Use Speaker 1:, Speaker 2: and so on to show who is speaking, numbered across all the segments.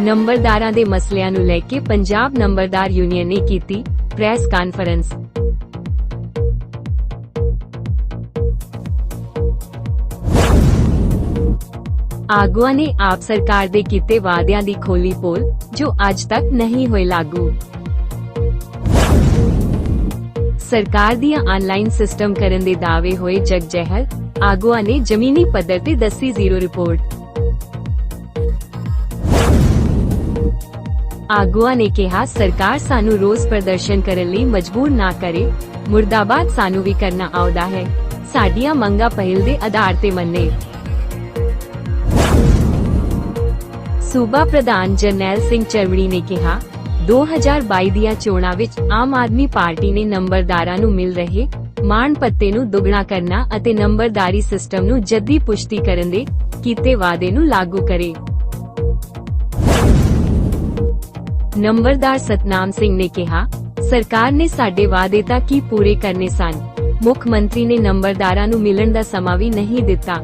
Speaker 1: ਨੰਬਰਦਾਰਾਂ ਦੇ ਮਸਲਿਆਂ ਨੂੰ ਲੈ ਕੇ ਪੰਜਾਬ ਨੰਬਰਦਾਰ ਯੂਨੀਅਨ ਨੇ ਕੀਤੀ ਪ੍ਰੈਸ ਕਾਨਫਰੰਸ। ਆਗੂਆਂ ਨੇ ਆਪ ਸਰਕਾਰ ਦੇ ਕੀਤੇ ਵਾਅਦਿਆਂ ਦੀ ਖੋਲੀ ਪੋਲ, ਜੋ ਅੱਜ ਤੱਕ ਨਹੀਂ ਹੋਏ ਲਾਗੂ। ਸਰਕਾਰ ਦੀਆਂ ਆਨਲਾਈਨ ਸਿਸਟਮ ਕਰਨ ਦੇ ਦਾਅਵੇ ਹੋਏ ਜਗਜਹਿਰ ਆਗੂਆਂ ਨੇ ਜ਼ਮੀਨੀ ਪੱਧਰ ਤੇ ਦੱਸੀ ਜ਼ੀਰੋ ਰਿਪੋਰਟ ਆਗੂਆਂ ਨੇ ਕਿਹਾ, ਸਰਕਾਰ ਸਾਨੂੰ ਰੋਜ਼ ਪ੍ਰਦਰਸ਼ਨ ਕਰਨ ਲਈ ਮਜਬੂਰ ਨਾ ਕਰੇ। ਮੁਰਦਾਬਾਦ ਸਾਨੂੰ ਵੀ ਕਰਨਾ ਆਉਦਾ ਹੈ। ਸਾਡੀਆਂ ਮੰਗਾਂ ਪਹਿਲ ਦੇ ਆਧਾਰ ਤੇ ਮੰਨੇ। ਸੂਬਾ ਪ੍ਰਧਾਨ ਜਰਨੈਲ ਸਿੰਘ ਚਰਮੜੀ ਨੇ ਕਿਹਾ 2022 ਦੀਆਂ ਚੋਣਾਂ ਵਿੱਚ ਆਮ ਆਦਮੀ ਪਾਰਟੀ ਨੇ ਨੰਬਰਦਾਰਾਂ ਨੂੰ ਮਿਲ ਰਹੇ ਮਾਣ ਪੱਤੇ ਨੂੰ ਦੁੱਗਣਾ ਕਰਨਾ ਅਤੇ ਨੰਬਰਦਾਰੀ ਸਿਸਟਮ ਨੂੰ ਜੱਦੀ ਪੁਸ਼ਟੀ ਕਰਨ ਦੇ ਕੀਤੇ ਵਾਅਦੇ ਨੂੰ ਲਾਗੂ ਕਰੇ। ਨੰਬਰਦਾਰ ਸਤਨਾਮ ਸਿੰਘ ਨੇ ਕਿਹਾ, ਸਰਕਾਰ ਨੇ ਸਾਡੇ ਵਾਅਦੇ ਤਾਂ ਕੀ ਪੂਰੇ ਕਰਨੇ ਸਨ? ਮੁੱਖ ਮੰਤਰੀ ਨੇ ਨੰਬਰਦਾਰਾਂ ਨੂੰ ਮਿਲਣ ਦਾ ਸਮਾਂ ਵੀ ਨਹੀਂ ਦਿੱਤਾ।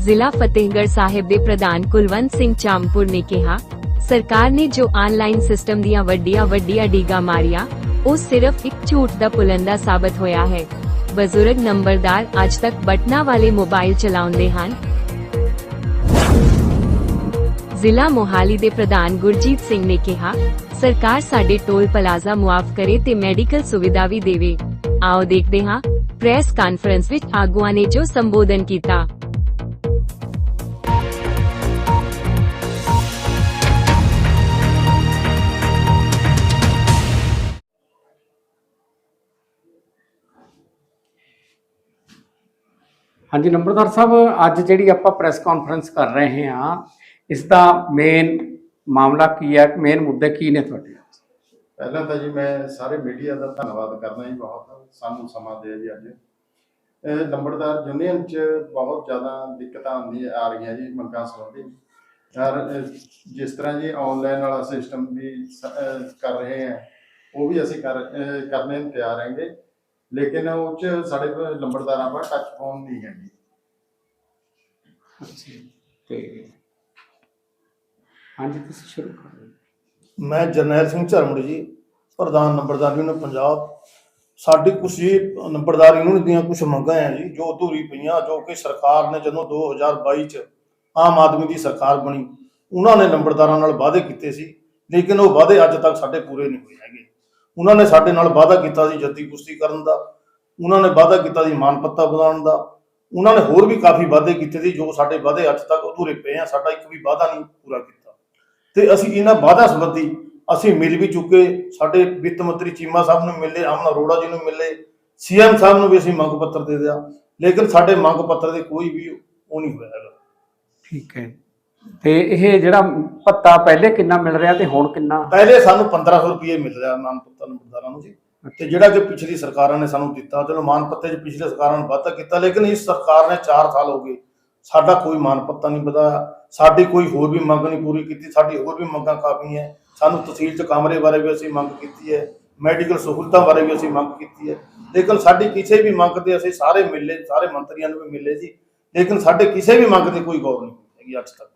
Speaker 1: ਜ਼ਿਲ੍ਹਾ ਫਤਿਹਗੜ੍ਹ ਸਾਹਿਬ ਦੇ ਪ੍ਰਧਾਨ ਕੁਲਵੰਤ ਸਿੰਘ ਚਾਮਪੁਰ ਨੇ ਕਿਹਾ, ਸਰਕਾਰ ਨੇ ਜੋ ਆਨਲਾਈਨ ਸਿਸਟਮ ਦੀਆਂ ਵੱਡੀਆਂ ਵੱਡੀਆਂ ਡੀਗਾ ਮਾਰੀਆਂ, ਉਹ ਸਿਰਫ ਇੱਕ ਝੂਠ ਦਾ ਪੁਲੰਦਾ ਸਾਬਤ ਹੋਇਆ ਹੈ। ਬਜ਼ੁਰਗ ਨੰਬਰਦਾਰ ਅੱਜ ਤੱਕ ਬਟਨਾਂ ਵਾਲੇ ਮੋਬਾਈਲ ਚਲਾਉਂਦੇ ਹਨ। ਜ਼ਿਲ੍ਹਾ ਮੋਹਾਲੀ ਦੇ ਪ੍ਰਧਾਨ ਗੁਰਜੀਤ ਸਿੰਘ ਨੇ ਕਿਹਾ, ਸਰਕਾਰ ਸਾਡੇ ਟੋਲ ਪਲਾਜ਼ਾ ਮੁਆਫ ਕਰੇ ਤੇ ਮੈਡੀਕਲ ਸੁਵਿਧਾ ਵੀ ਦੇਵੇ। ਆਓ ਦੇਖਦੇ ਹਾਂ, ਪ੍ਰੈਸ ਕਾਨਫਰੰਸ ਵਿੱਚ ਆਗੂਆਂ ਨੇ ਜੋ ਸੰਬੋਧਨ ਕੀਤਾ।
Speaker 2: ਹਾਂਜੀ, ਨੰਬਰਦਾਰ ਸਾਹਿਬ, ਅੱਜ ਜਿਹੜੀ ਆਪਾਂ ਪ੍ਰੈਸ ਕਾਨਫਰੰਸ ਕਰ ਰਹੇ ਹਾਂ ਇਸ ਦਾ ਮੇਨ ਮਾਮਲਾ ਕੀ ਹੈ? ਮੇਨ ਮੁੱਦੇ ਕੀ ਨੇ ਤੁਹਾਡੇ
Speaker 3: ਪਹਿਲਾਂ ਤਾਂ ਜੀ ਮੈਂ ਸਾਰੇ ਮੀਡੀਆ ਦਾ ਧੰਨਵਾਦ ਕਰਦਾ ਜੀ ਬਹੁਤ। ਸਾਨੂੰ ਸਮਾਂ ਦਿਆ ਜੀ ਅੱਜ। ਲੰਬੜਦਾਰ ਯੂਨੀਅਨ ਚ ਬਹੁਤ ਜ਼ਿਆਦਾ ਦਿੱਕਤਾਂ ਆਉਂਦੀ ਆ ਰਹੀਆਂ ਜੀ ਮੰਗਾਂ ਸੰਬੰਧੀ। ਯਾਰ ਜਿਸ ਤਰ੍ਹਾਂ ਜੀ ਆਨਲਾਈਨ ਵਾਲਾ ਸਿਸਟਮ ਵੀ ਕਰ ਰਹੇ ਆ ਉਹ ਵੀ ਅਸੀਂ ਕਰ ਕਰਨੇ ਨੂੰ ਤਿਆਰ ਹੈਗੇ। ਲੇਕਿਨ ਉਹ ਚ ਸਾਡੇ ਕੋਲ ਨੰਬਰਦਾਰਾਂ ਕੋਲ ਟੱਚ ਫੋਨ ਨਹੀਂ ਹੈ ਜੀ
Speaker 2: ਤੇ ਹਾਂਜੀ ਤੁਸੀਂ ਸ਼ੁਰੂ ਕਰੋ।
Speaker 4: ਮੈਂ ਜਰਨੈਲ ਸਿੰਘ ਝਰਮੜੀ ਜੀ ਪ੍ਰਧਾਨ ਨੰਬਰਦਾਰ ਯੂਨੀਅਨ ਪੰਜਾਬ। ਸਾਡੀ ਕੁਛ ਜੀ ਨੰਬਰਦਾਰ ਯੂਨੀਅਨ ਦੀਆਂ ਕੁਝ ਮੰਗਾਂ ਹੈ ਜੀ ਜੋ ਅਧੂਰੀ ਪਈਆਂ ਜੋ ਕਿ ਸਰਕਾਰ ਨੇ ਜਦੋਂ 2022 ਚ ਆਮ ਆਦਮੀ ਦੀ ਸਰਕਾਰ ਬਣੀ ਉਹਨਾਂ ਨੇ ਨੰਬਰਦਾਰਾਂ ਨਾਲ ਵਾਅਦੇ ਕੀਤੇ ਸੀ ਲੇਕਿਨ ਉਹ ਵਾਅਦੇ ਅੱਜ ਤੱਕ ਸਾਡੇ ਪੂਰੇ ਨਹੀਂ ਹੋਏ ਹੈਗੇ। ਉਹਨਾਂ ਨੇ ਸਾਡੇ ਨਾਲ ਵਾਅਦਾ ਕੀਤਾ ਸੀ ਜੱਦੀ ਕੁਸ਼ਤੀ ਕਰਨ ਦਾ, ਉਹਨਾਂ ਨੇ ਵਾਅਦਾ ਕੀਤਾ ਸੀ ਮਾਨ ਪੱਤਾ ਵਧਾਉਣ ਦਾ, ਉਹਨਾਂ ਨੇ ਹੋਰ ਵੀ ਕਾਫੀ ਵਾਅਦੇ ਕੀਤੇ ਸੀ ਜੋ ਸਾਡੇ ਵਾਅਦੇ ਅੱਜ ਤੱਕ ਅਧੂਰੇ ਪਏ ਆ, ਸਾਡਾ ਇੱਕ ਵੀ ਵਾਅਦਾ ਨਹੀਂ ਪੂਰਾ ਕੀਤਾ। ਤੇ ਅਸੀਂ ਇਹਨਾਂ ਵਾਅਦਾ ਸੰਬੰਧੀ ਅਸੀਂ ਮਿਲ ਵੀ ਚੁੱਕੇ, ਸਾਡੇ ਵਿੱਤ ਮੰਤਰੀ ਚੀਮਾ ਸਾਹਿਬ ਨੂੰ ਮਿਲੇ ਅਮਨ ਅਰੋੜਾ ਜੀ ਨੂੰ ਮਿਲੇ, ਸੀਐਮ ਸਾਹਿਬ ਨੂੰ ਵੀ ਅਸੀਂ ਮੰਗ ਪੱਤਰ ਦੇ ਦਿਆ, ਲੇਕਿਨ ਸਾਡੇ ਮੰਗ ਪੱਤਰ ਦੇ ਕੋਈ ਵੀ ਉਹ ਨਹੀਂ ਹੋਇਆ ਹੈਗਾ।
Speaker 2: ਠੀਕ ਹੈ। ਤੇ ਇਹ ਜਿਹੜਾ ਭੱਤਾ ਪਹਿਲੇ ਕਿੰਨਾ ਮਿਲ ਰਿਹਾ ਤੇ ਹੁਣ ਕਿੰਨਾ?
Speaker 4: ਪਹਿਲੇ ਸਾਨੂੰ 1500 ਰੁਪਏ ਮਿਲ ਰਿਹਾ ਨਾਮ ਪੱਤਰ ਨੰਬਰਦਾਰਾਂ ਨੂੰ ਜੀ। ਤੇ ਜਿਹੜਾ ਕਿ ਪਿਛਲੀ ਸਰਕਾਰਾਂ ਨੇ ਸਾਨੂੰ ਦਿੱਤਾ ਚਲੋ ਮਾਨ ਪੱਤੇ 'ਚ ਪਿਛਲੇ ਸਰਕਾਰਾਂ ਨੇ ਵਾਧਾ ਕੀਤਾ ਲੇਕਿਨ ਇਸ ਸਰਕਾਰ ਨੇ 4 ਸਾਲ ਹੋ ਗਏ। ਸਾਡਾ ਕੋਈ ਮਾਨ ਪੱਤਾ ਨਹੀਂ ਵਧਾਇਆ ਸਾਡੀ ਕੋਈ ਹੋਰ ਵੀ ਮੰਗ ਨਹੀਂ ਪੂਰੀ ਕੀਤੀ ਸਾਡੀ ਹੋਰ ਵੀ ਮੰਗਾਂ ਕਾਫੀ ਹੈ। ਸਾਨੂੰ ਤਹਿਸੀਲ 'ਚ ਕਮਰੇ ਬਾਰੇ ਵੀ ਅਸੀਂ ਮੰਗ ਕੀਤੀ ਹੈ ਮੈਡੀਕਲ ਸਹੂਲਤਾਂ ਬਾਰੇ ਵੀ ਅਸੀਂ ਮੰਗ ਕੀਤੀ ਹੈ। ਲੇਕਿਨ ਸਾਡੀ ਕਿਸੇ ਵੀ ਮੰਗ ਤੇ ਅਸੀਂ ਸਾਰੇ ਮਿਲੇ ਸਾਰੇ ਮੰਤਰੀਆਂ ਨੂੰ ਵੀ ਮਿਲੇ ਜੀ। ਲੇਕਿਨ ਸਾਡੇ ਕਿਸੇ ਵੀ ਮੰਗ ਤੇ ਕੋਈ ਗੌਰ ਨਹੀਂ ਹੈਗੀ ਅੱਜ ਤੱਕ।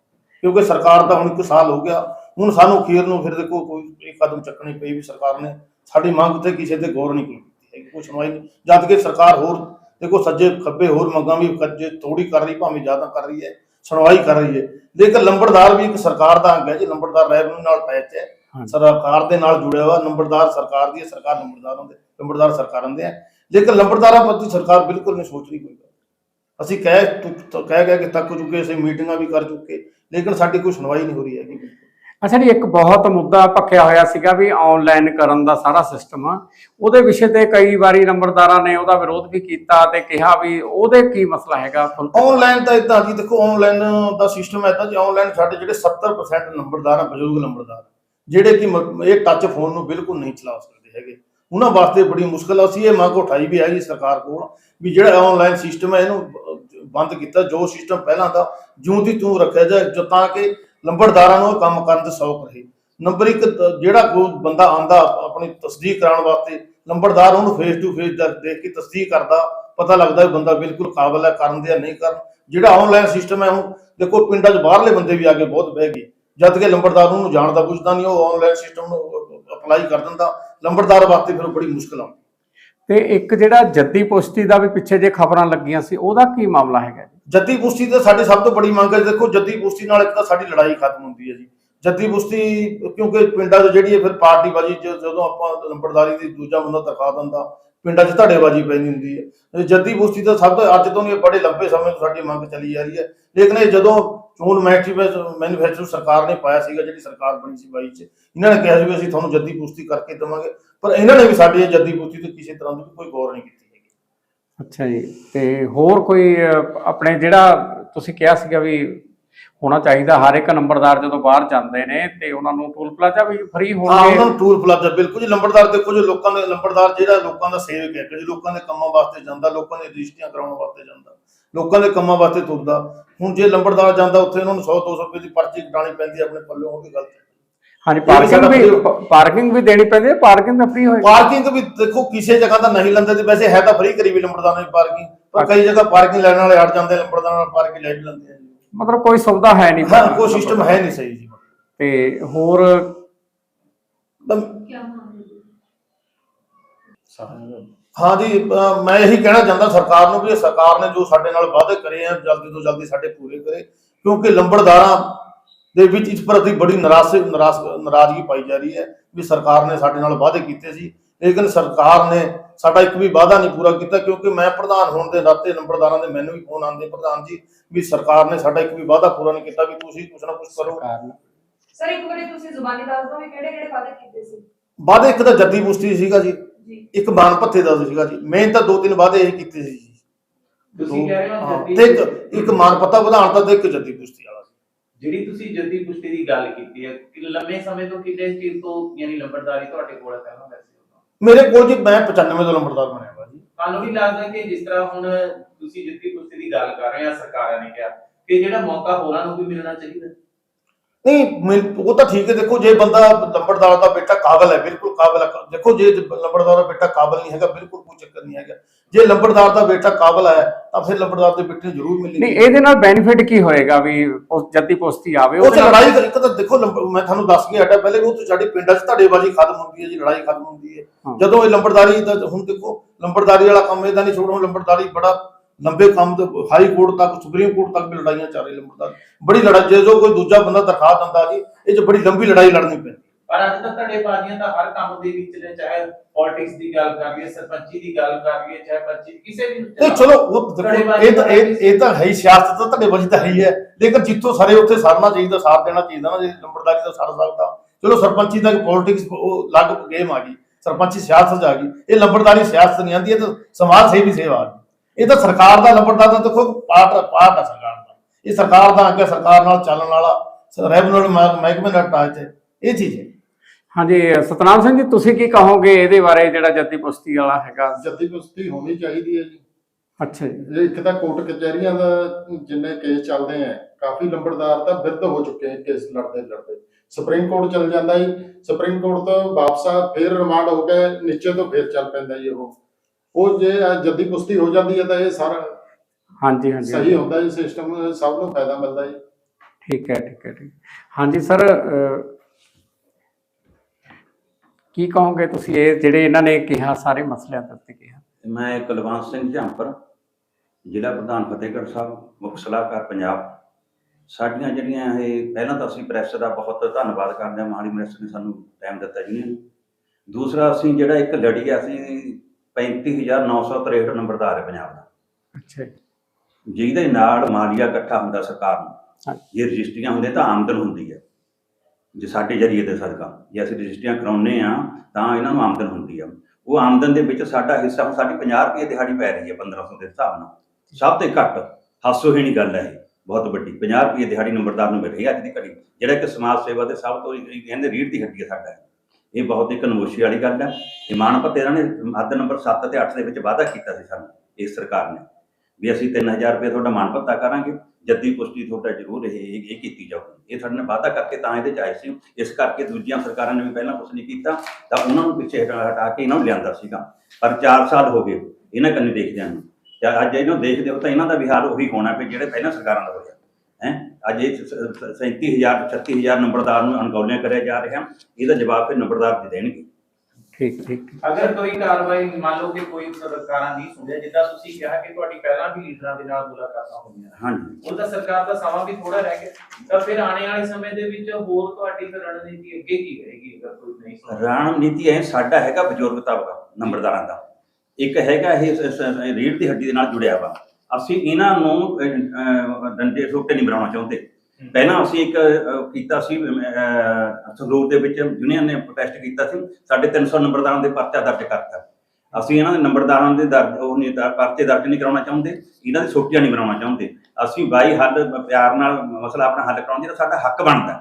Speaker 4: ਕਿਉਂਕਿ ਸਰਕਾਰ ਦਾ ਹੁਣ ਇੱਕ ਸਾਲ ਹੋ ਗਿਆ ਹੁਣ ਸਾਨੂੰ ਖੀਰ ਨੂੰ ਫਿਰ ਦੇਖੋ ਕੋਈ ਇੱਕ ਕਦਮ ਚੱਕਣੀ ਪਈ ਵੀ ਸਰਕਾਰ ਨੇ ਸਾਡੀ ਮੰਗ ਤੇ ਕਿਸੇ ਤੇ ਗੌਰ ਨਹੀਂ ਕੀਤੀ ਹੈਗੀ ਕੋਈ ਸੁਣਵਾਈ ਨਹੀਂ। ਜਦ ਕਿ ਸਰਕਾਰ ਹੋਰ ਦੇਖੋ ਸੱਜੇ ਖੱਬੇ ਹੋਰ ਮੰਗਾਂ ਵੀ ਕੱਜੇ ਥੋੜੀ ਕਰ ਰਹੀ ਭਾਵੇਂ ਜ਼ਿਆਦਾ ਕਰ ਰਹੀ ਹੈ ਸੁਣਵਾਈ ਕਰ ਰਹੀ ਹੈ। ਲੇਕਿਨ ਲੰਬੜਦਾਰ ਵੀ ਇੱਕ ਸਰਕਾਰ ਦਾ ਅੰਗ ਹੈ ਜੀ ਲੰਬੜਦਾਰ ਰੈਵਨਿਊ ਨਾਲ ਪੈਚ ਹੈ। ਸਰਕਾਰ ਦੇ ਨਾਲ ਜੁੜਿਆ ਹੋਇਆ ਨੰਬਰਦਾਰ ਸਰਕਾਰ ਦੀ ਹੈ ਸਰਕਾਰ ਨੰਬਰਦਾਰਾਂ ਦੇ ਨੰਬਰਦਾਰ ਸਰਕਾਰਾਂ ਦੇ ਹੈ। ਲੇਕਿਨ ਲੰਬੜਦਾਰਾਂ ਪ੍ਰਤੀ ਸਰਕਾਰ ਬਿਲਕੁਲ ਨਹੀਂ ਸੋਚ ਰਹੀ ਕੋਈ ਅਸੀਂ ਕਹਿ ਕਹਿ ਕਹਿ ਕੇ ਤੱਕ ਚੁੱਕੇ ਅਸੀਂ ਮੀਟਿੰਗਾਂ ਵੀ ਕਰ ਚੁੱਕੇ। ਲੇਕਿਨ ਸਾਡੀ ਕੋਈ ਸੁਣਵਾਈ ਨਹੀਂ ਹੋ ਰਹੀ ਹੈਗੀ।
Speaker 2: ਅੱਛਾ ਜੀ ਇੱਕ ਬਹੁਤ ਮੁੱਦਾ ਭੱਖਿਆ ਹੋਇਆ ਸੀਗਾ ਵੀ ਆਨਲਾਈਨ ਕਰਨ ਦਾ ਸਾਰਾ ਸਿਸਟਮ ਆ ਉਹਦੇ ਵਿਸ਼ੇ ਤੇ ਕਈ ਵਾਰੀ ਨੰਬਰਦਾਰਾਂ ਨੇ ਉਹਦਾ ਵਿਰੋਧ ਵੀ ਕੀਤਾ ਤੇ ਕਿਹਾ ਵੀ ਉਹਦੇ ਕੀ ਮਸਲਾ ਹੈਗਾ
Speaker 4: ਆਨਲਾਈਨ ਤਾਂ ਇਦਾਂ ਜੀ ਦੇਖੋ ਆਨਲਾਈਨ ਦਾ ਸਿਸਟਮ ਐਦਾਂ ਜੀ ਆਨਲਾਈਨ ਸਾਡੇ ਜਿਹੜੇ 70% ਨੰਬਰਦਾਰ ਆ ਬਜ਼ੁਰਗ ਨੰਬਰਦਾਰ ਜਿਹੜੇ ਕਿ ਇਹ ਟੱਚ ਫੋਨ ਨੂੰ ਬਿਲਕੁਲ ਨਹੀਂ ਚਲਾ ਸਕਦੇ ਹੈਗੇ। ਉਹਨਾਂ ਵਾਸਤੇ ਬੜੀ ਮੁਸ਼ਕਲ ਆ। ਸੀ ਇਹ ਮੰਗ ਉਠਾਈ ਵੀ ਹੈਗੀ ਸਰਕਾਰ ਕੋਲ ਵੀ ਜਿਹੜਾ ਆਨਲਾਈਨ ਸਿਸਟਮ ਹੈ ਇਹਨੂੰ ਬੰਦ ਕੀਤਾ। ਜੋ ਸਿਸਟਮ ਪਹਿਲਾਂ ਦਾ ਜਿਉਂ ਦੀ ਤੂੰ ਰੱਖਿਆ ਜਾਏ, ਜੋ ਤਾਂ ਕਿ ਲੰਬੜਦਾਰਾਂ ਨੂੰ ਇਹ ਕੰਮ ਕਰਨ ਦੇ ਸੌਖ ਰਹੇ। ਨੰਬਰ 1 ਜਿਹੜਾ ਕੋਈ ਬੰਦਾ ਆਂਦਾ ਆਪਣੀ ਤਸਦੀਕ ਕਰਾਉਣ ਵਾਸਤੇ, ਲੰਬੜਦਾਰ ਉਹਨੂੰ ਫੇਸ ਟੂ ਫੇਸ ਦੇਖ ਕੇ ਤਸਦੀਕ ਕਰਦਾ, ਪਤਾ ਲੱਗਦਾ ਵੀ ਬੰਦਾ ਬਿਲਕੁਲ ਕਾਬਲ ਹੈ, ਕਰਨ ਦੇ ਜਾਂ ਨਹੀਂ ਕਰਨ। ਜਿਹੜਾ ਆਨਲਾਈਨ ਸਿਸਟਮ ਹੈ ਹੁਣ ਦੇਖੋ ਪਿੰਡਾਂ 'ਚ ਬਾਹਰਲੇ ਬੰਦੇ ਵੀ ਆ ਕੇ ਬਹੁਤ ਬਹਿ ਗਏ। ਜਦ ਕਿ ਲੰਬੜਦਾਰ ਨੂੰ ਜਾਣਦਾ ਪੁੱਛਦਾ ਨਹੀਂ, ਉਹ ਆਨਲਾਈਨ ਸਿਸਟਮ ਨੂੰ ਅਪਲਾਈ ਕਰ ਦਿੰਦਾ ਲੰਬੜਦਾਰ ਵਾਸਤੇ ਫਿਰ ਬੜੀ ਮੁਸ਼ਕਲ ਆਉਂਦੀ।
Speaker 2: ਤੇ ਇੱਕ ਜਿਹੜਾ ਜੱਦੀ ਪੁਸ਼ਤੀ ਦਾ ਵੀ ਪਿੱਛੇ ਜੇ ਖਬਰਾਂ ਲੱਗੀਆਂ ਸੀ ਉਹਦਾ ਕੀ ਮਾਮਲਾ ਹੈਗਾ ਜੀ?
Speaker 4: ਜੱਦੀ ਪੁਸ਼ਤੀ ਤੇ ਸਾਡੀ ਸਭ ਤੋਂ ਬੜੀ ਮੰਗ ਹੈ ਦੇਖੋ ਜੱਦੀ ਪੁਸ਼ਤੀ ਨਾਲ ਇੱਕ ਤਾਂ ਸਾਡੀ ਲੜਾਈ ਖਤਮ ਹੁੰਦੀ ਹੈ ਜੀ। ਜੱਦੀ ਪੁਸ਼ਤੀ ਕਿਉਂਕਿ ਪਿੰਡਾਂ 'ਚ ਜਿਹੜੀ ਹੈ ਫਿਰ ਪਾਰਟੀਬਾਜ਼ੀ 'ਚ ਜਦੋਂ ਆਪਾਂ ਨੰਬਰਦਾਰੀ ਦੀ ਦੂਜਾ ਬੰਦਾ ਦਿਖਾ ਦਿੰਦਾ ਪਿੰਡਾਂ 'ਚ ਧੜੇਬਾਜ਼ੀ ਪੈਂਦੀ ਹੁੰਦੀ ਹੈ। ਜੱਦੀ ਪੁਸ਼ਤੀ ਤਾਂ ਸਭ ਤੋਂ ਅੱਜ ਤੋਂ ਨਹੀਂ ਬੜੇ ਲੰਬੇ ਸਮੇਂ ਤੋਂ ਸਾਡੀ ਮੰਗ ਚੱਲੀ ਜਾ ਰਹੀ ਹੈ। ਲੇਕਿਨ ਇਹ ਜਦੋਂ ਚੋਣ ਮੈਨੀਫੈਸਟੋ ਸਰਕਾਰ ਨੇ ਪਾਇਆ ਸੀਗਾ ਜਿਹੜੀ ਸਰਕਾਰ ਬਣੀ ਸੀ 22 ਚ। ਇਹਨਾਂ ਨੇ ਕਿਹਾ ਸੀ ਵੀ ਅਸੀਂ ਤੁਹਾਨੂੰ ਜੱਦੀ ਪੁਸ਼ਤੀ ਕਰਕੇ ਦੇਵਾਂਗੇ ਪਰ ਇਹਨਾਂ ਨੇ ਵੀ ਸਾਡੀ ਜੱਦੀ ਪੁਸ਼ਤੀ ਤੇ ਕਿਸੇ ਤਰ੍ਹਾਂ ਦੀ ਕੋਈ ਗੌਰ ਨਹੀਂ ਕੀਤੀ ਹੈਗੀ।
Speaker 2: ਅੱਛਾ ਜੀ ਤੇ ਹੋਰ ਕੋਈ ਆਪਣੇ ਜਿਹੜਾ ਤੁਸੀਂ ਕਿਹਾ ਸੀਗਾ ਵੀ ਹੋਣਾ ਚਾਹੀਦਾ ਹਰ ਇੱਕ ਨੰਬਰਦਾਰ ਜਦੋਂ ਬਾਹਰ ਜਾਂਦੇ ਨੇ ਤੇ ਉਹਨਾਂ ਨੂੰ ਟੂਲ ਪਲਾਜ਼ਾ ਵੀ ਫ੍ਰੀ
Speaker 4: ਹਾਂ ਉਹਨਾਂ
Speaker 2: ਹੋਣਗੇ
Speaker 4: ਨੂੰ ਟੂਰ ਪਲਾਜ਼ਾ ਬਿਲਕੁਲ ਜੀ ਲੰਬੜਦਾਰ ਦੇਖੋ ਜੀ ਲੋਕਾਂ ਦੇ ਲੰਬੜਦਾਰ ਜਿਹੜਾ ਲੋਕਾਂ ਦਾ ਸੇਵਕ ਹੈ ਕਿ ਲੋਕਾਂ ਦੇ ਕੰਮਾਂ ਵਾਸਤੇ ਜਾਂਦਾ ਲੋਕਾਂ ਦੇ ਰਜਿਸਟਰੀਆਂ ਕਰਾਉਣ ਵਾਸਤੇ ਜਾਂਦਾ। ਲੋਕਾਂ ਦੇ ਕੰਮਾਂ ਵਾਸਤੇ ਤੁਰਦਾ। ਹੁਣ ਜੇ ਲੰਬੜਦਾਰ ਜਾਂਦਾ ਉੱਥੇ ਉਹਨਾਂ ਨੂੰ 100 200 ਰੁਪਏ ਦੀ ਪਰਚੀ ਕਟਾਣੀ ਪੈਂਦੀ ਹੈ ਆਪਣੇ ਪੱਲੇ ਉਹ ਵੀ ਗਲਤ ਹੈ
Speaker 2: ਹਾਂਜੀ ਪਾਰਕਿੰਗ ਵੀ ਪਾਰਕਿੰਗ ਵੀ ਦੇਣੀ ਪੈਂਦੀ ਹੈ ਪਾਰਕਿੰਗ ਤਾਂ ਫ੍ਰੀ ਹੋਏਗੀ।
Speaker 4: ਪਾਰਕਿੰਗ ਵੀ ਦੇਖੋ ਕਿਸੇ ਜਗ੍ਹਾ ਤਾਂ ਨਹੀਂ ਲੈਂਦੇ ਤੇ ਵੈਸੇ ਹੈ ਤਾਂ ਫ੍ਰੀ ਕਰੀ ਵੀ ਲੰਬੜਦਾਰ ਨੇ ਪਾਰਕਿੰਗ ਪਰ ਕਈ ਜਗ੍ਹਾ ਪਾਰਕਿੰਗ ਲੈਣ ਵਾਲੇ ਹਟ ਜਾਂਦੇ ਲੰਬੜਦਾਰ ਨਾਲ ਪਾਰਕਿੰਗ ਲੈ ਵੀ ਲੈਂਦੇ ਆ।
Speaker 2: ਮਤਲਬ ਕੋਈ ਸੁਵਿਧਾ ਹੈ ਨਹੀਂ।
Speaker 4: ਹਾਂ ਕੋਈ ਸਿਸਟਮ ਹੈ ਨਹੀਂ ਸਹੀ ਜੀ।
Speaker 2: ਤੇ ਹੋਰ
Speaker 4: ਤਾਂ ਹਾਂ ਜੀ ਮੈਂ ਇਹੀ ਕਹਿਣਾ ਚਾਹੁੰਦਾ ਸਰਕਾਰ ਨੂੰ ਵੀ ਇਹ ਸਰਕਾਰ ਨੇ ਜੋ ਸਾਡੇ ਨਾਲ ਵਾਅਦੇ ਕਰੇ ਆ ਜਲਦੀ ਤੋਂ ਜਲਦੀ ਸਾਡੇ ਪੂਰੇ ਕਰੇ ਕਿਉਂਕਿ ਲੰਬੜਦਾਰਾਂ ਦੇ ਵਿੱਚ ਇਸ ਪ੍ਰਤੀ ਬੜੀ ਨਿਰਾਸ਼ ਨਿਰਾਸ਼ ਨਾਰਾਜ਼ਗੀ ਪਾਈ ਜਾ ਰਹੀ ਹੈ ਵੀ ਸਰਕਾਰ ਨੇ ਸਾਡੇ ਨਾਲ ਵਾਅਦੇ ਕੀਤੇ ਸੀ। ਲੇਕਿਨ ਸਰਕਾਰ ਨੇ ਸਾਡਾ ਇੱਕ ਵੀ ਵਾਅਦਾ ਨਹੀਂ ਪੂਰਾ ਕੀਤਾ ਕਿਉਂਕਿ ਮੈਂ ਪ੍ਰਧਾਨ ਹੋਣ ਦੇ ਨਾਤੇ ਲੰਬੜਦਾਰਾਂ ਦੇ ਮੈਨੂੰ ਵੀ ਫੋਨ ਆਉਂਦੇ ਪ੍ਰਧਾਨ ਜੀ ਵੀ ਸਰਕਾਰ ਨੇ ਸਾਡਾ ਇੱਕ ਵੀ ਵਾਅਦਾ ਪੂਰਾ ਨਹੀਂ ਕੀਤਾ ਵੀ ਤੁਸੀਂ ਕੁਛ ਨਾ ਕੁਛ ਕਰੋ।
Speaker 5: ਸਰ ਇੱਕ ਵਾਰੀ ਤੁਸੀਂ ਜ਼ੁਬਾਨੀ ਦੱਸ ਦਿਓ ਵੀ ਕਿਹੜੇ ਕਿਹੜੇ ਵਾਅਦੇ ਕੀਤੇ ਸੀ?
Speaker 4: ਵਾਅਦੇ ਇੱਕ ਤਾਂ ਜੱਦੀ ਪੁਸ਼ਤੀ ਸੀਗਾ ਜੀ। ਇੱਕ ਮਾਨ ਭੱਥੇ ਦਾ ਸੀਗਾ ਜੀ। ਮੈਂ ਤਾਂ ਦੋ ਤਿੰਨ ਵਾਅਦੇ ਇਹ ਕੀਤੇ ਸੀ ਜੀ।
Speaker 6: ਤੁਸੀਂ ਕਹਿ ਰਹੇ ਹੋ
Speaker 4: ਹਾਂ,
Speaker 6: ਜੱਦੀ
Speaker 4: ਤੇ ਇੱਕ ਇੱਕ ਮਾਨ ਪੱਤਾ ਵਧਾਉਣ ਦਾ ਤੇ ਇੱਕ ਜੱਦੀ ਪੁਸ਼ਤੀ ਵਾਲਾ
Speaker 6: ਜਿਹੜੀ ਤੁਸੀਂ ਜੱਦੀ ਪੁਸ਼ਤੀ ਦੀ ਗੱਲ ਕੀਤੀ ਹੈ ਕਿ ਲੰਮੇ ਸਮੇਂ ਤੋਂ ਕਿੰਨੇ ਚਿਰ ਤੋਂ ਯਾਨੀ ਲੰਬੜਦਾਰੀ ਤੁਹਾਡੇ ਕੋਲ ਹੈ ਪਹਿਲਾਂ ਵੈਸੇ ਉਦੋਂ?
Speaker 4: ਮੇਰੇ ਕੋਲ ਜੀ ਮੈਂ 95 ਤੋਂ ਲੰਬੜਦਾਰ ਬਣਿਆ ਵਾ ਜੀ।
Speaker 6: ਤੁਹਾਨੂੰ ਵੀ ਲੱਗਦਾ ਕਿ ਜਿਸ ਤਰ੍ਹਾਂ ਹੁਣ ਤੁਸੀਂ ਜੱਦੀ ਪੁਸ਼ਤੀ ਦੀ ਗੱਲ ਕਰ ਰਹੇ ਆ ਸਰਕਾਰਾਂ ਨੇ ਕਿਹਾ ਕਿ ਜਿਹੜਾ ਮੌਕਾ ਹੋਰਾਂ ਨੂੰ ਵੀ ਮਿਲਣਾ ਚਾਹੀਦਾ?
Speaker 4: ਨਹੀਂ ਮਿਲ- ਉਹ ਤਾਂ ਠੀਕ ਹੈ ਦੇਖੋ ਜੇ ਬੰਦਾ ਲੰਬੜਦਾਰ ਦਾ ਬੇਟਾ ਕਾਬਲ ਹੈ ਬਿਲਕੁਲ ਕਾਬਲ ਹੈ। ਦੇਖੋ ਜੇ ਲੰਬੜਦਾਰ ਦਾ ਬੇਟਾ ਕਾਬਲ ਨਹੀਂ ਹੈਗਾ ਬਿਲਕੁਲ ਕੋਈ ਚੱਕਰ ਨਹੀਂ ਹੈਗਾ। ਜੇ ਲੰਬੜਦਾਰ ਦਾ ਬੇਟਾ ਕਾਬਲ ਹੈ ਤਾਂ ਫਿਰ ਲੰਬੜਦਾਰ ਦੇ ਬੇਟੇ ਨੂੰ ਜ਼ਰੂਰ
Speaker 2: ਨਹੀਂ
Speaker 4: ਮਿਲੇਗੀ
Speaker 2: ਇਹਦੇ ਨਾਲ ਬੈਨੀਫਿਟ ਕੀ ਹੋਏਗਾ ਵੀ ਉਸ ਜੱਦੀ ਪੁਸ਼ਤੀ ਆਵੇ
Speaker 4: ਉਹ
Speaker 2: ਉਹਦੇ ਨਾਲ-
Speaker 4: ਲੜਾਈ ਕਰ- ਇੱਕ ਤਾਂ ਦੇਖੋ ਲੰਬ- ਮੈਂ ਤੁਹਾਨੂੰ ਦੱਸ ਕੇ ਹਟਿਆ ਪਹਿਲੇ ਉਹ ਸਾਡੇ ਪਿੰਡਾਂ 'ਚ ਧੜੇਬਾਜ਼ੀ ਖਤਮ ਹੁੰਦੀ ਹੈ ਜੀ ਲੜਾਈ ਖਤਮ ਹੁੰਦੀ ਹੈ।
Speaker 2: ਹਾਂ।
Speaker 4: ਜਦੋਂ ਇਹ ਲੰਬੜਦਾਰੀ ਦਾ ਹੁਣ ਦੇਖੋ ਲੰਬੜਦਾਰੀ ਵਾਲਾ ਕੰਮ ਇਹਦਾ ਨਹੀਂ ਛੋੜੋ ਲੰਬੜਦਾਰੀ ਬੜਾ ਲੰਬੇ ਕੰਮ ਤੇ ਹਾਈ ਕੋਰਟ ਤੱਕ ਸੁਪਰੀਮ ਕੋਰਟ ਤੱਕ ਵੀ ਲੜਾਈਆਂ ਚੱਲ ਰਹੀ ਲੰਬੜਦਾਰ ਬੜੀ ਲੜਾਈ ਜੇ ਜੋ ਕੋਈ ਦੂਜਾ ਬੰਦਾ ਦਰਖਾਸਤ ਦਿੰਦਾ ਜੀ ਇਹ 'ਚ ਬੜੀ ਲੰਬੀ ਲੜਾਈ ਲੜਨੀ ਪੈਂਦੀ।
Speaker 6: ਪਰ ਅੱਜ ਤੱਕ ਤੁਹਾਡੇ ਬਾਜ਼ੀਆਂ ਤਾਂ ਹਰ ਕੰਮ ਦੇ ਵਿੱਚ ਨੇ ਚਾਹੇ ਪੋਲਿਟਿਕਸ ਦੀ ਗੱਲ ਕਰ ਲਈਏ ਸਰਪੰਚੀ ਦੀ ਗੱਲ ਕਰ ਲਈਏ ਚਾਹੇ ਪੰਚੀ ਕਿਸੇ ਵੀ
Speaker 4: ਤੇ ਚਲੋ ਉਹ ਇਹ ਤਾਂ ਇਹ ਤਾਂ ਹੈ ਹੀ ਸਿਆਸਤ ਤਾਂ ਧੜੇਬਾਜ਼ੀ ਤਾਂ ਹੈ ਹੀ ਹੈ। ਲੇਕਿਨ ਜਿੱਥੋਂ ਸਾਰੇ ਉੱਥੇ ਸਰਨਾ ਚਾਹੀਦਾ ਸਾਥ ਦੇਣਾ ਚਾਹੀਦਾ ਨਾ ਜੇ ਲੰਬੜਦਾਰੀ ਦਾ ਸਰ ਸਕਦਾ ਚਲੋ ਸਰਪੰਚੀ ਤੱਕ ਪੋਲਿਟਿਕਸ ਉਹ ਅਲੱਗ ਗੇਮ ਆ ਗਈ। ਸਰਪੰਚੀ ਸਿਆਸਤ ਆ ਗਈ। ਇਹ ਲੰਬੜਦਾਰੀ ਸਿਆਸਤ ਨਹੀਂ ਆਂਦੀ ਇਹ ਤਾਂ ਸਮਾਜ ਸੇਵੀ ਸੇਵਾ ਆ ਇਹ ਤਾਂ ਸਰਕਾਰ ਦਾ ਲੰਬੜਦਾਰ ਦਾ ਦੇਖੋ ਪਾਰਟ ਪਾਰਟ ਆ ਸਰਕਾਰ ਦਾ। ਇਹ ਸਰਕਾਰ ਦਾ ਅੱਗੇ ਸਰਕਾਰ ਨਾਲ ਚੱਲਣ ਵਾਲਾ ਰੈਵਨਿਊ ਮਹਿਕਮੇ ਨਾਲ ਟਾਚ ਹੈ ਇਹ ਚੀਜ਼ ਹੈ।
Speaker 2: ਹਾਂਜੀ ਸਤਨਾਮ ਸਿੰਘ ਜੀ ਤੁਸੀਂ ਕੀ ਕਹੋਗੇ ਇਹਦੇ ਬਾਰੇ ਜਿਹੜਾ ਜੱਦੀ ਪੁਸ਼ਤੀ ਵਾਲਾ ਹੈਗਾ?
Speaker 3: ਜੱਦੀ ਪੁਸ਼ਤੀ ਹੋਣੀ ਚਾਹੀਦੀ ਹੈ ਜੀ।
Speaker 2: ਅੱਛਾ ਜੀ।
Speaker 3: ਇੱਕ ਤਾਂ ਕੋਰਟ ਕਚਹਿਰੀਆਂ ਦਾ ਜਿੰਨੇ ਕੇਸ ਚੱਲਦੇ ਆ ਕਾਫੀ ਲੰਬੜਦਾਰ ਤਾਂ ਬਿਰਧ ਹੋ ਚੁੱਕੇ ਆ ਕੇਸ ਲੜਦੇ ਲੜਦੇ। ਸੁਪਰੀਮ ਕੋਰਟ ਚਲ ਜਾਂਦਾ ਜੀ। ਸੁਪਰੀਮ ਕੋਰਟ ਤੋਂ ਵਾਪਸ ਆ ਫਿਰ ਰਿਮਾਂਡ ਹੋ ਕੇ ਨੀਚੇ ਤੋਂ ਫਿਰ ਚੱਲ ਪੈਂਦਾ ਜੀ ਉਹ। ਉਹ ਜੇ ਇਹ ਜੱਦੀ ਪੁਸ਼ਤੀ ਹੋ ਜਾਂਦੀ ਹੈ ਤਾਂ ਇਹ ਸਾਰਾ
Speaker 2: ਹਾਂਜੀ ਹਾਂਜੀ
Speaker 3: ਸਹੀ ਹੁੰਦਾ ਜੀ ਸਿਸਟਮ ਸਭ ਨੂੰ ਫਾਇਦਾ ਮਿਲਦਾ ਜੀ।
Speaker 2: ਠੀਕ ਹੈ ਠੀਕ ਹੈ ਠੀਕ ਹਾਂਜੀ ਸਰ ਕੀ ਕਹੋਗੇ ਤੁਸੀਂ? ਇਹ ਜਿਹੜੇ ਇਹਨਾਂ ਨੇ ਕਿਹਾ ਸਾਰੇ ਮਸਲਿਆਂ ਦੇ ਉੱਤੇ ਕਿਹਾ।
Speaker 7: ਮੈਂ ਕੁਲਵੰਤ ਸਿੰਘ ਝਾਂਪਰ ਜ਼ਿਲ੍ਹਾ ਪ੍ਰਧਾਨ ਫਤਿਹਗੜ੍ਹ ਸਾਹਿਬ ਮੁੱਖ ਸਲਾਹਕਾਰ ਪੰਜਾਬ। ਸਾਡੀਆਂ ਜਿਹੜੀਆਂ ਇਹ ਪਹਿਲਾਂ ਤਾਂ ਅਸੀਂ ਪ੍ਰੈਸ ਦਾ ਬਹੁਤ ਧੰਨਵਾਦ ਕਰਦੇ ਹਾਂ। ਮਾਲੀ ਪ੍ਰੈਸ ਨੇ ਸਾਨੂੰ ਟਾਈਮ ਦਿੱਤਾ ਜੀ। ਦੂਸਰਾ ਅਸੀਂ ਜਿਹੜਾ ਇੱਕ ਲੜੀ ਆ, ਅਸੀਂ 35963 ਨੰਬਰਦਾਰ ਹੈ ਪੰਜਾਬ ਦਾ।
Speaker 2: ਅੱਛਾ
Speaker 7: ਜਿਹਦੇ ਨਾਲ ਮਾਲੀਆ ਇਕੱਠਾ ਹੁੰਦਾ ਸਰਕਾਰ ਨੂੰ। ਜੇ ਰਜਿਸਟਰੀਆਂ ਹੁੰਦੇ ਤਾਂ ਆਮਦਨ ਹੁੰਦੀ ਹੈ। ਜੇ ਸਾਡੇ ਜਰੀਏ ਦੇ ਸਦਕਾ। ਜੇ ਅਸੀਂ ਰਜਿਸਟਰੀਆਂ ਕਰਾਉਂਦੇ ਆ ਤਾਂ ਇਹਨਾਂ ਨੂੰ ਆਮਦਨ ਹੁੰਦੀ ਆ ਉਹ ਆਮਦਨ ਦੇ ਵਿੱਚ ਸਾਡਾ ਹਿੱਸਾ ਸਾਡੀ 50 ਰੁਪਏ ਦਿਹਾੜੀ ਪੈ ਰਹੀ ਹੈ 1500 ਦੇ ਹਿਸਾਬ ਨਾਲ। ਸਭ ਤੋਂ ਘੱਟ ਹਾਸੋਹੀਣੀ ਗੱਲ ਹੈ ਇਹ। ਬਹੁਤ ਵੱਡੀ। 50 ਰੁਪਏ ਦਿਹਾੜੀ ਨੰਬਰਦਾਰ ਨੂੰ ਮਿਲ ਰਹੀ ਹੈ ਅੱਜ ਦੀ ਘੜੀ। ਜਿਹੜਾ ਕਿ ਸਮਾਜ ਸੇਵਾ ਦੇ ਸਭ ਤੋਂ ਇੱਕ ਕਹਿੰਦੇ ਰੀੜ ਦੀ ਹੱਡੀ ਹੈ ਸਾਡਾ। ਇਹ ਬਹੁਤ ਹੀ ਕਨਮੋਸ਼ੀ ਵਾਲੀ ਗੱਲ ਹੈ। ਇਮਾਨ ਭੱਤੇ ਇਹਨਾਂ ਨੇ ਹੱਦ ਨੰਬਰ 7 ਤੇ 8 ਦੇ ਵਿੱਚ ਵਾਅਦਾ ਕੀਤਾ ਸੀ ਸਾਨੂੰ, ਇਸ ਸਰਕਾਰ ਨੇ, ਵੀ ਅਸੀਂ 3000 ਰੁਪਏ ਤੁਹਾਡਾ ਮਾਨ ਭੱਤਾ ਕਰਾਂਗੇ, ਜੱਦੀ ਪੁਸ਼ਟੀ ਤੁਹਾਡਾ ਜ਼ਰੂਰ ਇਹ ਇਹ ਕੀਤੀ ਜਾਊਗੀ। ਇਹ ਸਾਡੇ ਨਾਲ ਵਾਅਦਾ ਕਰਕੇ ਤਾਂ ਇਹਦੇ ਚ ਆਏ ਸੀ। ਇਸ ਕਰਕੇ ਦੂਜੀਆਂ ਸਰਕਾਰਾਂ ਨੇ ਵੀ ਪਹਿਲਾਂ ਕੁਝ ਨਹੀਂ ਕੀਤਾ, ਤਾਂ ਉਹਨਾਂ ਨੂੰ ਪਿੱਛੇ ਹਟਾ ਹਟਾ ਕੇ ਇਹਨਾਂ ਨੂੰ ਲਿਆਂਦਾ ਸੀਗਾ। ਪਰ 4 ਸਾਲ ਹੋ ਗਏ, ਇਹਨਾਂ ਕੰਨੀ ਦੇਖਦਿਆਂ ਨੂੰ। ਜਾਂ ਅੱਜ ਇਹਨੂੰ ਦੇਖਦੇ ਹੋ ਤਾਂ ਇਹਨਾਂ ਦਾ ਵਿਹਾਰ ਉਹੀ ਹੋਣਾ ਵੀ ਜਿਹੜੇ ਪਹਿਲਾਂ ਸਰਕਾਰਾਂ ਦਾ ਅੱਜ ਇਹ 37000 36000 ਨੰਬਰਦਾਰ ਨੂੰ ਅਣਗੌਲਿਆਂ ਕਰਿਆ ਜਾ ਰਿਹਾ। ਇਹਦਾ ਜਵਾਬ ਫਿਰ ਨੰਬਰਦਾਰ ਦੇ ਦੇਣਗੇ।
Speaker 2: ਠੀਕ ਠੀਕ।
Speaker 6: ਅਗਰ ਕੋਈ ਕਾਰਵਾਈ ਮੰਨ ਲਓ ਕਿ ਕੋਈ ਸਰਕਾਰਾਂ ਨਹੀਂ ਸੁਣਿਆ ਜਿੱਦਾਂ ਤੁਸੀਂ ਕਿਹਾ ਕਿ ਤੁਹਾਡੀ ਪਹਿਲਾਂ ਵੀ ਲੀਡਰਾਂ ਦੇ ਨਾਲ ਮੁਲਾਕਾਤਾਂ ਹੋਈਆਂ।
Speaker 7: ਹਾਂਜੀ।
Speaker 6: ਉਹ ਤਾਂ ਸਰਕਾਰ ਦਾ ਸਮਾਂ ਵੀ ਥੋੜਾ ਰਹਿ ਗਿਆ। ਤਾਂ ਫਿਰ ਆਉਣੇ ਵਾਲੇ ਸਮੇਂ ਦੇ ਵਿੱਚ ਹੋਰ ਤੁਹਾਡੀ ਫਿਰ ਰਣਨੀਤੀ ਅੱਗੇ ਕੀ ਰਹੇਗੀ ਅਗਰ ਕੋਈ ਨਹੀਂ ਸੁਣਦਾ
Speaker 7: ਰਣਨੀਤੀ ਹੈ ਸਾਡਾ ਹੈਗਾ ਬਜ਼ੁਰਗ ਤਬਕਾ ਨੰਬਰਦਾਰਾਂ ਦਾ। ਇੱਕ ਹੈਗਾ ਇਹ ਰੀੜ੍ਹ ਦੀ ਹੱਡੀ ਦੇ ਨਾਲ ਜੁੜਿਆ ਵਾ। ਅਸੀਂ ਇਹਨਾਂ ਨੂੰ ਡੰਡੇ ਛੋਟੇ ਨਹੀਂ ਬਣਾਉਣਾ ਚਾਹੁੰਦੇ। ਪਹਿਲਾਂ ਅਸੀਂ ਇੱਕ ਕੀਤਾ ਸੀ ਸੰਗਰੂਰ ਦੇ ਵਿੱਚ ਯੂਨੀਅਨ ਨੇ ਪ੍ਰੋਟੈਸਟ ਕੀਤਾ ਸੀ। ਸਾਡੇ 300 ਨੰਬਰਦਾਰਾਂ ਦੇ ਪਰਚਾ ਦਰਜ ਕਰਤਾ। ਅਸੀਂ ਇਹਨਾਂ ਦੇ ਨੰਬਰਦਾਰਾਂ ਦੇ ਦਰਜ ਉਹ ਨਹੀਂ ਪਰਚੇ ਦਰਜ ਨਹੀਂ ਕਰਾਉਣਾ ਚਾਹੁੰਦੇ। ਇਹਨਾਂ ਦੀ ਛੋਟੀਆਂ ਨਹੀਂ ਬਣਾਉਣਾ ਚਾਹੁੰਦੇ। ਅਸੀਂ ਬਾਈ ਹੱਲ ਪਿਆਰ ਨਾਲ ਮਸਲਾ ਆਪਣਾ ਹੱਲ ਕਰਾਉਣ ਜਿਹੜਾ ਸਾਡਾ ਹੱਕ ਬਣਦਾ।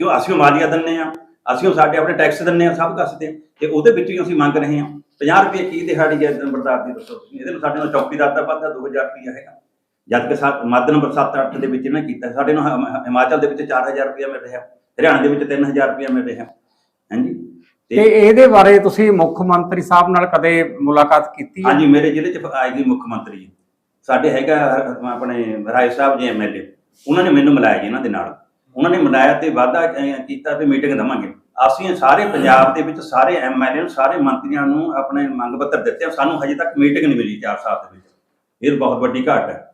Speaker 7: ਕਿਉਂ? ਅਸੀਂ ਮਾਲੀਆ ਦਿੰਨੇ ਆ। ਅਸੀਂ ਉਹ ਸਾਡੇ ਆਪਣੇ ਟੈਕਸ ਦਿੰਨੇ ਆ ਸਭ ਕੁਛ ਤੇ ਤੇ ਉਹਦੇ ਵਿੱਚ ਵੀ ਅਸੀਂ ਮੰਗ ਰਹੇ ਹਾਂ 50 ਰੁਪਏ ਕੀ ਦਿਹਾੜੀ ਹੈ ਨੰਬਰਦਾਰ ਦੀ ਦੱਸੋ। ਇਹਦੇ ਨਾਲ ਸਾਡੇ ਨਾਲ ਚੌਕੀਦਾਰ ਦਾ ਵਾਧਾ 2000 ਰੁਪਏ ਹੈਗਾ। ਜਦ ਕਿ ਸੱਤ ਮੱਧ ਨੰਬਰ 7-8 ਦੇ ਵਿੱਚ ਇਹਨਾਂ ਕੀਤਾ। ਸਾਡੇ ਨਾਲ ਹਿਮ- ਹਿਮਾਚਲ ਦੇ ਵਿੱਚ 4000 ਰੁਪਏ ਮਿਲ ਰਿਹਾ। ਹਰਿਆਣਾ ਦੇ ਵਿੱਚ 3000 ਰੁਪਏ ਮਿਲ ਰਿਹਾ। ਹਾਂਜੀ?
Speaker 2: ਤੇ ਇਹਦੇ ਬਾਰੇ ਤੁਸੀਂ ਮੁੱਖ ਮੰਤਰੀ ਸਾਹਿਬ ਨਾਲ ਕਦੇ ਮੁਲਾਕਾਤ ਕੀਤੀ ਹੈ?
Speaker 7: ਹਾਂਜੀ ਮੇਰੇ ਜ਼ਿਲ੍ਹੇ 'ਚ ਆਏ ਜੀ ਮੁੱਖ ਮੰਤਰੀ ਸਾਡੇ ਹੈਗਾ ਆਪਣੇ ਰਾਏ ਸਾਹਿਬ ਜੀ ਐਮਐਲਏ ਉਹਨਾਂ ਨੇ ਮੈਨੂੰ ਮਿਲਾਇਆ ਜੀ ਇਹਨਾਂ ਦੇ ਨਾਲ। ਉਹਨਾਂ ਨੇ ਮਿਲਾਇਆ ਤੇ ਵਾਅਦਾ ਕੀਤਾ ਵੀ ਮੀਟਿੰਗ ਦਵਾਂਗੇ। ਅਸੀਂ ਸਾਰੇ ਪੰਜਾਬ ਦੇ ਵਿੱਚ ਸਾਰੇ ਐਮਐਲਏ ਨੂੰ ਸਾਰੇ ਮੰਤਰੀਆਂ ਨੂੰ ਆਪਣੇ ਮੰਗ ਪੱਤਰ ਦਿੱਤੇ ਆ। ਸਾਨੂੰ ਹਜੇ ਤੱਕ ਮੀਟਿੰਗ ਨਹੀਂ ਮਿਲੀ 4 ਸਾਲ ਦੇ ਵਿੱਚ। ਇਹ ਬਹੁਤ ਵੱਡੀ ਘਾਟ ਹੈ।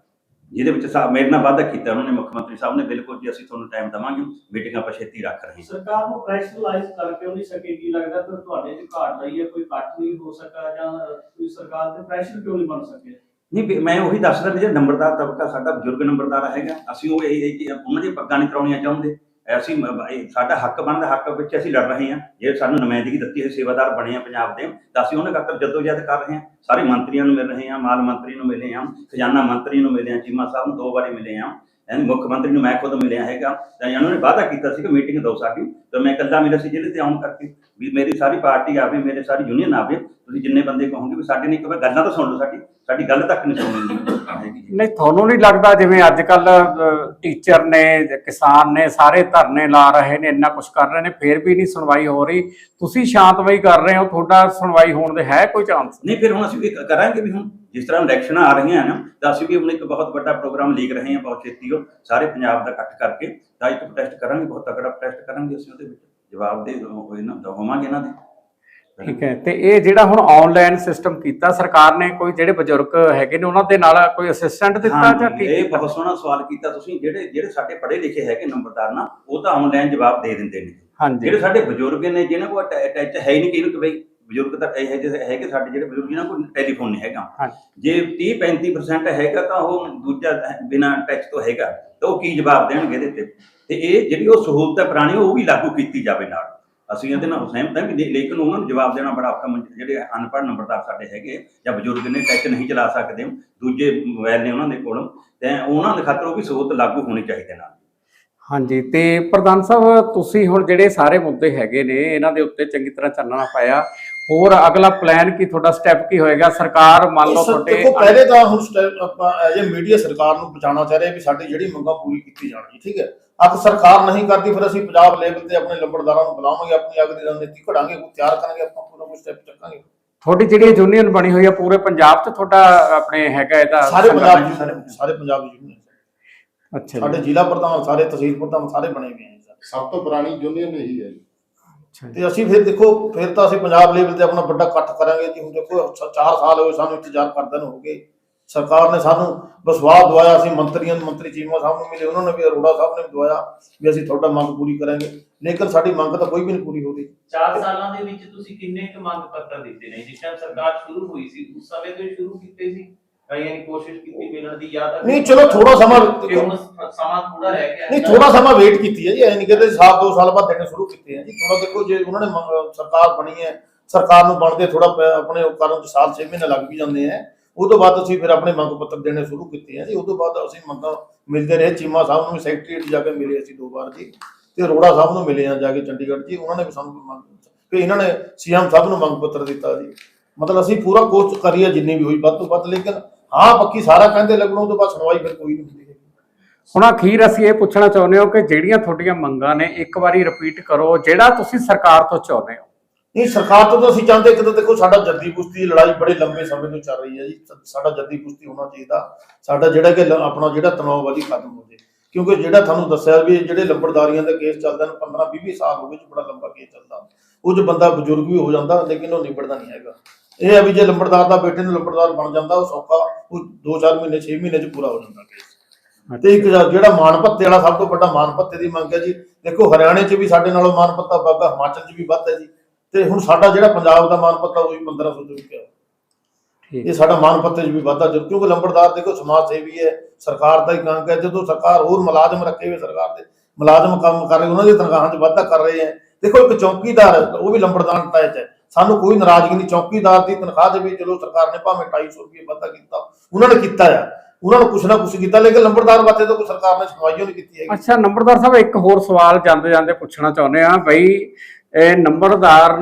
Speaker 7: ਜਿਹਦੇ ਵਿੱਚ ਸਾ- ਮੇਰੇ ਨਾਲ ਵਾਅਦਾ ਕੀਤਾ ਉਹਨਾਂ ਨੇ ਮੁੱਖ ਮੰਤਰੀ ਸਾਹਿਬ ਨੇ ਬਿਲਕੁਲ ਜੀ ਅਸੀਂ ਤੁਹਾਨੂੰ ਟਾਈਮ ਦਵਾਂਗੇ। ਮੀਟਿੰਗ ਆਪਾਂ ਛੇਤੀ ਰੱਖ ਰਹੇ ਹਾਂ।
Speaker 8: ਸਰਕਾਰ ਨੂੰ ਪ੍ਰੈਸ਼ਰਾਈਜ਼ ਕਰਕੇ ਨਹੀਂ ਸਕੇ? ਕੀ ਲੱਗਦਾ ਕਿ ਤੁਹਾਡੇ ਚ ਘਾਟ ਰਹੀ ਹੈ? ਕੋਈ ਘੱਟ ਨਹੀਂ ਹੋ ਸਕਾ ਜਾਂ ਕੋਈ ਸਰਕਾਰ ਤੇ ਪ੍ਰੈਸ਼ਰ ਕਿਉਂ ਨਹੀਂ ਬਣ ਸਕੇ?
Speaker 7: ਨਹੀਂ ਮੈਂ ਉਹੀ ਦੱਸਦਾ ਵੀ ਜਿਹੜਾ ਨੰਬਰਦਾਰ ਤਬਕਾ ਸਾਡਾ ਬਜ਼ੁਰਗ ਨੰਬਰਦਾਰ ਹੈਗਾ ਅਸੀਂ ਉਹ ਇਹ ਇਹ- ਉਹਨਾਂ ਦੀ ਪੱਗਾਂ ਨਹੀਂ ਕਰਾਉਣੀਆਂ ਚਾਹੁੰਦੇ। ਅਸੀਂ ਸਾਡਾ ਹੱਕ ਬਣਦਾ, ਹੱਕ ਵਿੱਚ ਅਸੀਂ ਲੜ ਰਹੇ ਹਾਂ। ਜੇ ਸਾਨੂੰ ਨੁਮਾਇੰਦਗੀ ਦਿੱਤੀ ਹੋਈ, ਸੇਵਾਦਾਰ ਬਣੇ ਆ ਪੰਜਾਬ ਦੇ, ਤਾਂ ਅਸੀਂ ਉਹਨਾਂ ਖਾਤਰ ਜਦੋਜਹਿਦ ਕਰ ਰਹੇ ਹਾਂ। ਸਾਰੇ ਮੰਤਰੀਆਂ ਨੂੰ ਮਿਲ ਰਹੇ ਹਾਂ, ਮਾਲ ਮੰਤਰੀ ਨੂੰ ਮਿਲੇ ਹਾਂ, ਖਜ਼ਾਨਾ ਮੰਤਰੀ ਨੂੰ ਮਿਲੇ ਹਾਂ, ਚੀਮਾ ਸਾਹਿਬ ਨੂੰ ਦੋ ਵਾਰੀ ਮਿਲੇ ਹਾਂ। ਐਨ ਮੁੱਖ ਮੰਤਰੀ ਨੂੰ ਮੈਂ ਖੁਦ ਮਿਲਿਆ ਹੈਗਾ। ਤਾਂ ਉਹਨਾਂ ਨੇ ਵਾਅਦਾ ਕੀਤਾ ਸੀ ਕਿ ਮੀਟਿੰਗ ਦੋ ਸਾਡੀ, ਤਾਂ ਮੈਂ ਇਕੱਲਾ ਮਿਲਿਆ ਸੀ ਜਿਹੜੇ ਤੇ ਆਉਣ ਕਰਕੇ। ਵੀ ਮੇਰੀ ਸਾਰੀ ਪਾਰਟੀ ਆਵੇ, ਮੇਰੇ ਸਾਰੀ ਯੂਨੀਅਨ ਆਵੇ ਤੁਸੀਂ ਜਿੰਨੇ ਬੰਦੇ ਕਹੋਗੇ ਵੀ ਸਾਡੇ ਨਹੀਂ ਕਹੇ ਗੱਲਾਂ ਤਾਂ ਸੁਣ ਲਓ ਸਾਡੀ ਸਾਡੀ ਗੱਲ ਤੱਕ ਨਹੀਂ ਸੁਣਨੀ।
Speaker 2: ਨਹੀਂ ਤੁਹਾਨੂੰ ਨਹੀਂ ਲੱਗਦਾ ਜਿਵੇਂ ਅੱਜ ਕੱਲ ਟੀਚਰ ਨੇ ਕਿਸਾਨ ਨੇ ਸਾਰੇ ਧਰਨੇ ਲਾ ਰਹੇ ਨੇ ਇੰਨਾ ਕੁਝ ਕਰ ਰਹੇ ਨੇ ਫਿਰ ਵੀ ਨਹੀਂ ਸੁਣਵਾਈ ਹੋ ਰਹੀ। ਤੁਸੀਂ ਸ਼ਾਂਤਮਈ ਕਰ ਰਹੇ ਹੋ ਤੁਹਾਡਾ ਸੁਣਵਾਈ ਹੋਣ ਦੇ ਹੈ ਕੋਈ ਚਾਂਸ
Speaker 7: ਨਹੀਂ ਫਿਰ ਹੁਣ ਅਸੀਂ ਵੀ ਕਰਾਂਗੇ ਵੀ ਹੁਣ ਜਿਸ ਤਰ੍ਹਾਂ ਇਲੈਕਸ਼ਨਾਂ ਆ ਰਹੀਆਂ ਹਨ ਤਾਂ ਅਸੀਂ ਵੀ ਹੁਣ ਇੱਕ ਬਹੁਤ ਵੱਡਾ ਪ੍ਰੋਗਰਾਮ ਲੀਕ ਰਹੇ ਹਾਂ ਬਹੁਤ ਛੇਤੀ ਉਹ ਸਾਰੇ ਪੰਜਾਬ ਦਾ ਇਕੱਠ ਕਰਕੇ ਤਾਂ ਇੱਕ ਪ੍ਰੋਟੈਸਟ ਕਰਾਂਗੇ ਬਹੁਤ ਤਕੜਾ ਪ੍ਰੋਟੈਸਟ ਕਰਾਂਗੇ ਅਸੀਂ ਉਹਦੇ ਵਿੱਚ। ਜਵਾਬ ਦੇ ਹੋਏ ਨਾ ਹੋਵਾਂਗੇ ਇਹਨਾਂ ਦੇ।
Speaker 2: ਠੀਕ ਹੈ ਤੇ ਇਹ ਜਿਹੜਾ ਹੁਣ ਆਨਲਾਈਨ ਸਿਸਟਮ ਕੀਤਾ ਸਰਕਾਰ ਨੇ ਕੋਈ ਜਿਹੜੇ ਬਜ਼ੁਰਗ ਹੈਗੇ ਨੇ ਉਹਨਾਂ ਦੇ ਨਾਲ ਕੋਈ ਅਸਿਸਟੈਂਟ ਦਿੱਤਾ ਜਾਂ ਕੀ
Speaker 7: ਇਹ? ਬਹੁਤ ਸੋਹਣਾ ਸਵਾਲ ਕੀਤਾ ਤੁਸੀਂ ਜਿਹੜੇ ਜਿਹੜੇ ਸਾਡੇ ਪੜ੍ਹੇ ਲਿਖੇ ਹੈਗੇ ਨੰਬਰਦਾਰ ਨਾ ਉਹ ਤਾਂ ਆਨਲਾਈਨ ਜਵਾਬ ਦੇ ਦਿੰਦੇ ਨੇ।
Speaker 2: ਹਾਂਜੀ।
Speaker 7: ਜਿਹੜੇ ਸਾਡੇ ਬਜ਼ੁਰਗ ਨੇ ਜਿਹਨਾਂ ਕੋਲ ਅਟੈਚ ਹੈ ਹੀ ਨਹੀਂ ਕਿਹਨੂੰ ਕਿ ਬਈ ਬਜ਼ੁਰਗ ਤਾਂ ਇਹ ਜਿਹੇ ਹੈਗੇ ਸਾਡੇ ਜਿਹੜੇ ਬਜ਼ੁਰਗ ਜਿਹਨਾਂ ਕੋਲ ਟੈਲੀਫੋਨ ਨਹੀਂ ਹੈਗਾ। ਜੇ 30 35% ਹੈਗਾ ਤਾਂ ਉਹ ਦੂਜਾ ਬਿਨਾ ਟੈਚ ਤੋਂ ਹੈਗਾ ਤਾਂ ਉਹ ਕੀ ਜਵਾਬ ਦੇਣਗੇ ਇਹਦੇ ਤੇ? ਤੇ ਇਹ ਜਿਹੜੀ ਉਹ ਸਹੂਲਤ ਹੈ ਪੁਰਾਣੀ ਉਹ ਵੀ ਲਾਗੂ ਕੀਤੀ ਜਾਵੇ ਨਾਲ। ਅਸੀਂ ਇਹਦੇ ਨਾਲ ਸਹਿਮਤ ਹਾਂ ਵੀ ਲੇਕਿਨ ਉਹਨਾਂ ਨੂੰ ਜਵਾਬ ਦੇਣਾ ਬੜਾ ਔਖਾ ਮੰਜ- ਜਿਹੜੇ ਅਨਪੜ੍ਹ ਨੰਬਰਦਾਰ ਸਾਡੇ ਹੈਗੇ ਜਾਂ ਬਜ਼ੁਰਗ ਨੇ ਟੈਚ ਨਹੀਂ ਚਲਾ ਸਕਦੇ, ਦੂਜੇ ਮੋਬਾਈਲ ਨੇ ਉਹਨਾਂ ਦੇ ਕੋਲ, ਤੇ ਉਹਨਾਂ ਦੇ ਖਾਤਰ ਉਹ ਵੀ ਸਹੂਲਤ ਲਾਗੂ ਹੋਣੀ ਚਾਹੀਦੀ ਨਾਲ।
Speaker 2: ਹਾਂਜੀ, ਤੇ ਪ੍ਰਧਾਨ ਸਾਹਿਬ, ਤੁਸੀਂ ਹੁਣ ਜਿਹੜੇ ਸਾਰੇ ਮੁੱਦੇ ਹੈਗੇ ਨੇ, ਇਹਨਾਂ ਦੇ ਉੱਤੇ ਚੰਗੀ ਤਰ੍ਹਾਂ ਚਾਨਣਾ ਪਾਇਆ। ਹੋਰ ਅਗਲਾ ਪਲਾਨ ਕੀ ਤੁਹਾਡਾ ਸਟੈਪ ਕੀ ਹੋਏਗਾ? ਸਰਕਾਰ ਮੰਨ ਲਓ ਤੁਹਾਡੇ
Speaker 4: ਦੇਖੋ ਪਹਿਲੇ ਤਾਂ ਹੁਣ ਸਟੈਪ ਆਪਾਂ ਐਜ ਏ ਮੀਡੀਆ ਸਰਕਾਰ ਨੂੰ ਪਹੁੰਚਾਉਣਾ ਚਾਹ ਰਹੇ ਵੀ ਸਾਡੀ ਜਿਹੜੀ ਮੰਗਾਂ ਪੂਰੀ ਕੀਤੀ ਜਾਣਗੀ ਠੀਕ ਹੈ? ਅਗਰ ਸਰਕਾਰ ਨਹੀਂ ਕਰਦੀ ਫਿਰ ਅਸੀਂ ਪੰਜਾਬ ਲੈਵਲ ਤੇ ਆਪਣੇ ਲੰਬੜਦਾਰਾਂ ਨੂੰ ਬੁਲਾਵਾਂਗੇ ਆਪਣੀ ਅਗਲੀ ਰਣਨੀਤੀ ਘੜਾਂਗੇ ਉਹ ਤਿਆਰ ਕਰਾਂਗੇ ਆਪਾਂ ਪੂਰਾ ਕੋਈ ਸਟੈਪ ਚੱਕਾਂਗੇ।
Speaker 2: ਤੁਹਾਡੀ ਜਿਹੜੀ ਯੂਨੀਅਨ ਬਣੀ ਹੋਈ ਹੈ ਪੂਰੇ ਪੰਜਾਬ 'ਚ ਤੁਹਾਡਾ ਆਪਣੇ ਹੈਗਾ ਇਹਦਾ
Speaker 4: ਸਾਰੇ? ਪੰਜਾਬ ਦੀ ਸਾਰੇ- ਸਾਰੇ ਪੰਜਾਬ ਦੀ ਯੂਨੀਅਨ
Speaker 2: ਅੱਛਾ
Speaker 4: ਸਾਡੇ ਜ਼ਿਲ੍ਹਾ ਪ੍ਰਧਾਨ ਸਾਰੇ ਤਹਿਸੀਲ ਪ੍ਰਧਾਨ ਸਾਰੇ ਬਣੇ ਹੋਏ ਆ ਸਰ
Speaker 3: ਸਭ ਤੋਂ ਪੁਰਾਣੀ ਯੂਨੀਅਨ ਇਹੀ ਹੈ
Speaker 4: ਤੇ ਅਸੀਂ ਫਿਰ ਦੇਖੋ ਫਿਰ ਤਾਂ ਅਸੀਂ ਪੰਜਾਬ ਲੈਵਲ ਤੇ ਆਪਣਾ ਵੱਡਾ ਇਕੱਠ ਕਰਾਂਗੇ ਜੀ। ਹੁਣ ਦੇਖੋ 4 ਸਾਲ ਹੋਏ ਸਾਨੂੰ ਇੰਤਜ਼ਾਰ ਕਰਦੇ ਨੂੰ ਹੋ ਗਏ। ਸਰਕਾਰ ਨੇ ਸਾਨੂੰ ਵਿਸ਼ਵਾਸ ਦਵਾਇਆ ਅਸੀਂ ਮੰਤਰੀਆਂ ਨੂੰ ਮੰਤਰੀ ਚੀਮਾ ਸਾਹਿਬ ਨੂੰ ਮਿਲੇ ਉਹਨਾਂ ਨੇ ਵੀ ਅਰੋੜਾ ਸਾਹਿਬ ਨੇ ਵੀ ਦਵਾਇਆ ਵੀ ਅਸੀਂ ਤੁਹਾਡਾ ਮੰਗ ਪੂਰੀ ਕਰਾਂਗੇ। ਲੇਕਿਨ ਸਾਡੀ ਮੰਗ ਤਾਂ ਕੋਈ ਵੀ ਨਹੀਂ ਪੂਰੀ ਹੋ ਰਹੀ।
Speaker 6: 4 ਸਾਲਾਂ ਦੇ ਵਿੱਚ ਤੁਸੀਂ ਕਿੰਨੇ ਕੁ ਮੰਗ ਪੱਤਰ ਦਿੱਤੇ ਨੇ? ਜਿਸ ਟਾਈਮ ਸਰਕਾਰ ਸ਼ੁਰੂ ਹੋਈ ਸੀ ਉਸ ਸਮੇਂ ਤੋਂ ਸ਼ੁਰੂ ਕੀਤੇ ਸੀ। ਕਈਆਂ ਨੇ ਕੋਸ਼ਿਸ਼ ਕੀਤੀ ਮਿਲਣ ਦੀ ਜਾਂ ਤਾਂ
Speaker 4: ਨਹੀਂ, ਚਲੋ ਥੋੜ੍ਹਾ ਸਮਾਂ-
Speaker 6: ਹੁਣ ਸਮਾਂ ਥੋੜਾ ਰਹਿ ਗਿਆ।
Speaker 4: ਨਹੀਂ ਥੋੜਾ ਸਮਾਂ ਵੇਟ ਕੀਤੀ ਹੈ ਜੀ ਐ ਨਹੀਂ ਕਹਿੰਦੇ ਸਾਲ ਦੋ ਸਾਲ ਬਾਅਦ ਦੇਣੇ ਸ਼ੁਰੂ ਕੀਤੇ ਹੈ ਜੀ। ਥੋੜਾ ਦੇਖੋ ਜੇ ਉਹਨਾਂ ਨੇ ਸਰਕਾਰ ਬਣੀ ਹੈ ਸਰਕਾਰ ਨੂੰ ਬਣਦੇ ਥੋੜਾ ਆਪਣੇ ਕਰਨ ਚ ਸਾਲ 6 ਮਹੀਨੇ ਲੱਗ ਵੀ ਜਾਂਦੇ ਹੈ ਉਹ ਤੋਂ ਬਾਅਦ ਅਸੀਂ ਫਿਰ ਆਪਣੇ ਮੰਗ ਪੱਤਰ ਦੇਣੇ ਸ਼ੁਰੂ ਕੀਤੇ ਹੈ ਜੀ। ਉਹ ਤੋਂ ਬਾਅਦ ਅਸੀਂ ਮੰਗਾਂ ਮਿਲਦੇ ਰਹੇ। ਚੀਮਾ ਸਾਹਿਬ ਨੂੰ ਸੈਕਟਰੀਏਟ ਜਾ ਕੇ ਮਿਲੇ ਅਸੀਂ ਦੋ ਵਾਰ ਜੀ। ਤੇ ਅਰੋੜਾ ਸਾਹਿਬ ਨੂੰ ਮਿਲੇ ਆ ਜਾ ਕੇ ਚੰਡੀਗੜ੍ਹ ਜੀ। ਉਹਨਾਂ ਨੇ ਵੀ ਸਾਨੂੰ ਮੰਗ ਕਿ ਇਹਨਾਂ ਨੇ ਸੀਐਮ ਸਾਹਿਬ ਨੂੰ ਮੰਗ ਪੱਤਰ ਦਿੱਤਾ ਜੀ। ਮਤਲਬ ਅਸੀਂ ਪੂਰਾ ਕੋਸ਼ਿਸ਼ ਕਰੀ ਹੈ ਜਿੰਨੀ ਵੀ ਹੋਈ ਵੱਧ ਤੋਂ ਵੱਧ। ਲੇਕਿਨ ਹਾਂ ਬਾਕੀ ਸਾਰਾ ਕਹਿੰਦੇ ਲੱਗਣੋਂ ਤੋਂ ਬਾਅਦ ਸੁਣਵਾਈ ਫਿਰ ਕੋਈ ਨਹੀਂ ਹੁੰਦੀ।
Speaker 2: ਹੁਣ ਅਖੀਰ ਅਸੀਂ ਇਹ ਪੁੱਛਣਾ ਚਾਹੁੰਦੇ ਹਾਂ ਕਿ ਜਿਹੜੀਆਂ ਤੁਹਾਡੀਆਂ ਮੰਗਾਂ ਨੇ ਇੱਕ ਵਾਰੀ ਰਿਪੀਟ ਕਰੋ ਜਿਹੜਾ ਤੁਸੀਂ ਸਰਕਾਰ ਤੋਂ ਚਾਹੁੰਦੇ ਹੋ।
Speaker 4: ਨਹੀਂ ਸਰਕਾਰ ਤੋਂ ਤਾਂ ਅਸੀਂ ਚਾਹੁੰਦੇ ਕਿ ਤਾਂ ਦੇਖੋ ਸਾਡਾ ਜੱਦੀ ਕੁਸ਼ਤੀ ਦੀ ਲੜਾਈ ਬੜੇ ਲੰਬੇ ਸਮੇਂ ਤੋਂ ਚੱਲ ਰਹੀ ਹੈ ਜੀ। ਸਾਡਾ ਜੱਦੀ ਕੁਸ਼ਤੀ ਹੋਣਾ ਚਾਹੀਦਾ। ਸਾਡਾ ਜਿਹੜਾ ਕਿ ਆਪਣਾ ਜਿਹੜਾ ਤਣਾਅਵਾਦੀ ਖਤਮ ਹੋ ਜੇ। ਕਿਉਂਕਿ ਜਿਹੜਾ ਤੁਹਾਨੂੰ ਦੱਸਿਆ ਵੀ ਜਿਹੜੇ ਲੰਬੜਦਾਰੀਆਂ ਦੇ ਕੇਸ ਚੱਲਦੇ ਨੇ 15 20 20 ਸਾਲ ਹੋ ਗਏ ਜੀ ਬੜਾ ਲੰਬਾ ਕੇਸ ਚੱਲਦਾ। ਉਹ 'ਚ ਬੰਦਾ ਬਜ਼ੁਰਗ ਵੀ ਹੋ ਜਾਂਦਾ ਲੇਕਿਨ ਉਹ ਨਿਬੜਦਾ ਨਹੀਂ ਹੈਗਾ। ਇਹ ਹੈ ਵੀ ਜੇ ਲੰਬੜਦਾਰ ਦਾ ਬੇਟੇ ਨੂੰ ਲੰਬੜਦਾਰ ਬਣ ਜਾਂਦਾ ਉਹ ਸੌਖਾ ਉਹ 2-4 ਮਹੀਨੇ 6 ਮਹੀਨੇ 'ਚ ਪੂਰਾ ਹੋ ਜਾਂਦਾ ਕੇਸ। ਤੇ ਇੱਕ ਜਿਹੜਾ ਮਾਨ ਭੱਤੇ ਵਾਲਾ ਸਭ ਤੋਂ ਵੱਡਾ ਮਾਨ ਭੱਤੇ ਦੀ ਮੰਗ ਹੈ ਜੀ ਦੇਖੋ ਹਰਿਆਣੇ 'ਚ ਵੀ ਸਾਡੇ ਨਾਲੋਂ ਮਾਨ ਭੱਤਾ ਬਾਗਾ ਹਿਮਾਚਲ 'ਚ ਵੀ ਵੱਧ ਹੈ ਜੀ। ਤੇ ਹੁਣ ਸਾਡਾ ਜਿਹੜਾ ਪੰਜਾਬ ਦਾ ਮਾਨ ਭੱਤਾ ਉਹ ਵੀ 1500 ਤੋਂ ਚੁੱਕਿਆ
Speaker 2: ਠੀਕ।
Speaker 4: ਇਹ ਸਾਡਾ ਮਾਨ ਭੱਤੇ 'ਚ ਵੀ ਵਾਧਾ ਜ਼ਰੂਰ ਕਿਉਂਕਿ ਲੰਬੜਦਾਰ ਦੇਖੋ ਸਮਾਜ ਸੇਵੀ ਹੈ ਸਰਕਾਰ ਦਾ ਹੀ ਕੰਮ ਹੈ ਜਦੋਂ ਸਰਕਾਰ ਹੋਰ ਮੁਲਾਜ਼ਮ ਰੱਖੇ ਹੋਏ ਸਰਕਾਰ ਦੇ ਮੁਲਾਜ਼ਮ ਕੰਮ ਕਰ ਰਹੇ ਉਹਨਾਂ ਦੀ ਤਨਖਾਹਾਂ 'ਚ ਵਾਧਾ ਕਰ ਰਹੇ ਹੈ। ਦੇਖੋ ਇੱਕ ਚੌਕੀਦਾਰ ਉਹ ਵੀ ਲੰਬੜਦਾਰ ਟਾਇਚ ਹੈ। ਸਾਨੂੰ ਕੋਈ ਨਾਰਾਜ਼ਗੀ ਨਹੀਂ, ਚੌਕੀਦਾਰ ਦੀ ਤਨਖਾਹ ਦੇ ਵੀ ਚਲੋ ਸਰਕਾਰ ਨੇ ਭਾਵੇਂ 250 ਰੁਪਏ ਵਾਧਾ ਕੀਤਾ, ਉਹਨਾਂ ਨੇ ਕੀਤਾ ਆ। ਉਹਨਾਂ ਨੂੰ ਕੁਛ ਨਾ ਕੁਛ ਕੀਤਾ, ਲੇਕਿਨ ਲੰਬੜਦਾਰ ਵਾਸਤੇ ਤਾਂ ਕੋਈ ਸਰਕਾਰ ਨੇ ਸੁਣਵਾਈ ਨਹੀਂ ਕੀਤੀ ਹੈਗੀ।
Speaker 2: ਅੱਛਾ ਨੰਬਰਦਾਰ ਸਾਹਿਬ, ਇੱਕ ਹੋਰ ਸਵਾਲ ਜਾਂਦੇ ਜਾਂਦੇ ਪੁੱਛਣਾ ਚਾਹੁੰਦੇ ਆ ਬਈ ਨੰਬਰਦਾਰ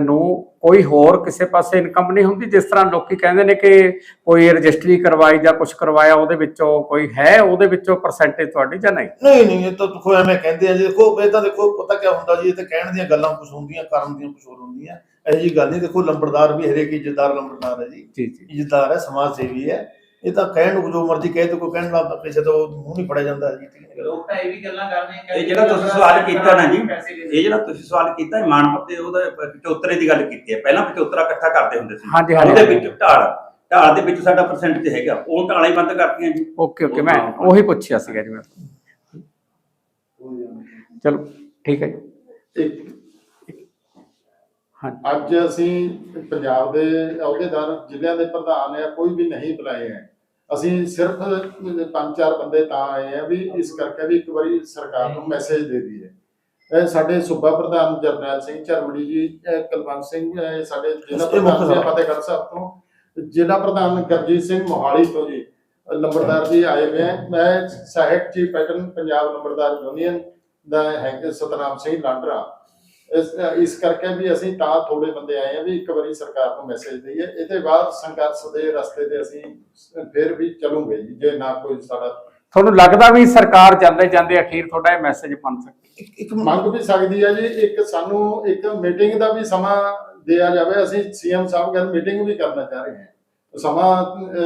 Speaker 2: ਨੂੰ ਕੋਈ ਹੋਰ ਕਿਸੇ ਪਾਸੇ ਇਨਕਮ ਨਹੀਂ ਹੁੰਦੀ ਜਿਸ ਤਰ੍ਹਾਂ ਲੋਕੀ ਕਹਿੰਦੇ ਨੇ ਕਿ ਕੋਈ ਰਜਿਸਟਰੀ ਕਰਵਾਈ ਜਾਂ ਕੁਝ ਕਰਵਾਇਆ ਉਹਦੇ ਵਿੱਚੋਂ ਕੋਈ ਹੈ ਉਹਦੇ ਵਿੱਚੋਂ ਪਰਸੈਂਟੇਜ ਤੁਹਾਡੀ ਜਾਂ ਨਹੀਂ?
Speaker 4: ਨਹੀਂ ਨਹੀਂ ਇਹ ਤਾਂ ਦੇਖੋ ਐਵੇਂ ਕਹਿੰਦੇ ਆ ਜੀ ਦੇਖੋ ਇਹ ਤਾਂ ਦੇਖੋ ਪਤਾ ਕੀ ਹੁੰਦਾ ਜੀ ਇਹ ਤਾਂ ਕਹਿਣ ਦੀਆਂ ਗੱਲਾਂ ਕੁਝ ਹੁੰਦੀਆਂ ਕਰਨ ਦੀਆਂ ਕੁਝ ਹੋਰ ਹੁੰਦੀਆਂ। ਇਹੋ ਜੀ ਗੱਲ ਨਹੀਂ ਦੇਖੋ ਲੰਬੜਦਾਰ ਵੀ ਹਰੇਕ ਇੱਜ਼ਤਦਾਰ ਲੰਬੜਦਾਰ ਹੈ ਜੀ।
Speaker 2: ਜੀ ਜੀ।
Speaker 4: ਇੱਜ਼ਤਦਾਰ ਹੈ ਸਮਾਜ ਸੇਵੀ ਹੈ। ਇਹ ਤਾਂ ਕਹਿਣ ਨੂੰ ਜੋ ਮਰਜ਼ੀ ਕਹੇ ਤੇ ਕੋਈ ਕਹਿਣ ਤਾਂ ਕਿਸੇ ਤੋਂ ਮੂੰਹ ਨਹੀਂ ਫੜਿਆ ਜਾਂਦਾ ਜੀ। ਠੀਕ ਹੈ
Speaker 6: ਲੋਕ ਤਾਂ ਇਹ ਵੀ ਗੱਲਾਂ ਕਰਦੇ ਆ
Speaker 7: ਇਹ ਜਿਹੜਾ ਤੁਸੀਂ ਸਵਾਲ ਕੀਤਾ ਨਾ ਜੀ,
Speaker 6: ਪੈਸੇ ਦੇ
Speaker 7: ਇਹ ਜਿਹੜਾ ਤੁਸੀਂ ਸਵਾਲ ਕੀਤਾ ਇਹ ਮਾਨ ਭੱਤੇ ਉਹਦਾ ਪਿਚੋਤਰੇ ਦੀ ਗੱਲ ਕੀਤੀ ਹੈ। ਪਹਿਲਾਂ ਪਿਚੋਤਰਾ ਇਕੱਠਾ ਕਰਦੇ ਹੁੰਦੇ ਸੀ।
Speaker 2: ਹਾਂਜੀ, ਹਾਂਜੀ,
Speaker 7: ਉਹਦੇ
Speaker 2: ਹਾਂਜੀ।
Speaker 7: ਵਿੱਚ ਢਾਲ ਢਾਲ ਦੇ ਵਿੱਚ ਸਾਡਾ ਹੈਗਾ। ਉਹ ਢਾਲਾਂ ਹੀ ਬੰਦ ਕਰਤੀਆਂ ਜੀ।
Speaker 2: ਓਕੇ ਓਕੇ ਮੈਂ ਉਹੀ ਪੁੱਛਿਆ ਸੀਗਾ ਜੀ ਮੈਂ। ਚਲੋ ਠੀਕ ਹੈ ਜੀ।
Speaker 3: ਅੱਜ ਅਸੀਂ ਪੰਜਾਬ ਦੇ ਅਹੁਦੇਦਾਰ ਜ਼ਿਲ੍ਹਿਆਂ ਦੇ ਪ੍ਰਧਾਨ ਆ ਕੋਈ ਵੀ ਨਹੀਂ ਬੁਲਾਏ ਹੈ ਅਸੀਂ ਸਿਰਫ ਪੰਜ ਚਾਰ ਬੰਦੇ ਤਾਂ ਆਏ ਆ ਵੀ ਇਸ ਕਰਕੇ ਵੀ ਇੱਕ ਵਾਰੀ ਸਰਕਾਰ ਨੂੰ ਮੈਸੇਜ ਦੇ ਦਈਏ। ਇਹ ਸਾਡੇ ਸੂਬਾ ਪ੍ਰਧਾਨ ਜਰਨੈਲ ਸਿੰਘ ਝਰਮੜੀ ਜੀ ਕੁਲਵੰਤ ਸਿੰਘ ਸਾਡੇ ਜ਼ਿਲ੍ਹਾ ਪ੍ਰਧਾਨ ਜੀ। ਫਤਿਹਗੜ੍ਹ ਸਾਹਿਬ ਤੋਂ। ਜ਼ਿਲ੍ਹਾ ਪ੍ਰਧਾਨ ਗਰਜੀਤ ਸਿੰਘ ਮੋਹਾਲੀ ਤੋਂ ਜੀ ਲੰਬੜਦਾਰ ਜੀ ਆਏ ਹੋਏ ਮੈਂ ਸਹਾਇਕ ਚੀਫ ਪੈਟਰਨ ਪੰਜਾਬ ਲੰਬੜਦਾਰ ਯੂਨੀਅਨ ਦਾ ਹੈ ਸਤਨਾਮ ਸਿੰਘ ਲਾਂਡਰਾ। ਇਸ ਇਸ ਕਰਕੇ ਵੀ ਅਸੀਂ ਤਾਂ ਥੋੜੇ ਬੰਦੇ ਆਏ ਆ ਵੀ ਇੱਕ ਵਾਰੀ ਸਰਕਾਰ ਨੂੰ ਮੈਸੇਜ ਦਈਏ। ਇਹਦੇ ਬਾਅਦ ਸੰਘਰਸ਼ ਦੇ ਰਸਤੇ ਤੇ ਅਸੀਂ ਫਿਰ ਵੀ ਚੱਲੂਗੇ ਜੀ ਜੇ ਨਾ ਕੋਈ ਸਾਡਾ
Speaker 2: ਤੁਹਾਨੂੰ ਲੱਗਦਾ ਵੀ ਸਰਕਾਰ ਜਾਂਦੇ ਜਾਂਦੇ ਅਖੀਰ ਤੁਹਾਡਾ ਇਹ ਮੈਸੇਜ ਬਣ ਸਕਦੀ
Speaker 4: ਇੱਕ
Speaker 3: ਮੰਗ ਵੀ ਸਕਦੀ ਹੈ ਜੀ। ਇੱਕ ਸਾਨੂੰ ਇੱਕ ਮੀਟਿੰਗ ਦਾ ਵੀ ਸਮਾਂ ਦਿਆ ਜਾਵੇ। ਅਸੀਂ ਸੀਐਮ ਸਾਹਿਬ ਨਾਲ ਮੀਟਿੰਗ ਵੀ ਕਰਨਾ ਚਾਹ ਰਹੇ ਹਾਂ। ਸਮਾਂ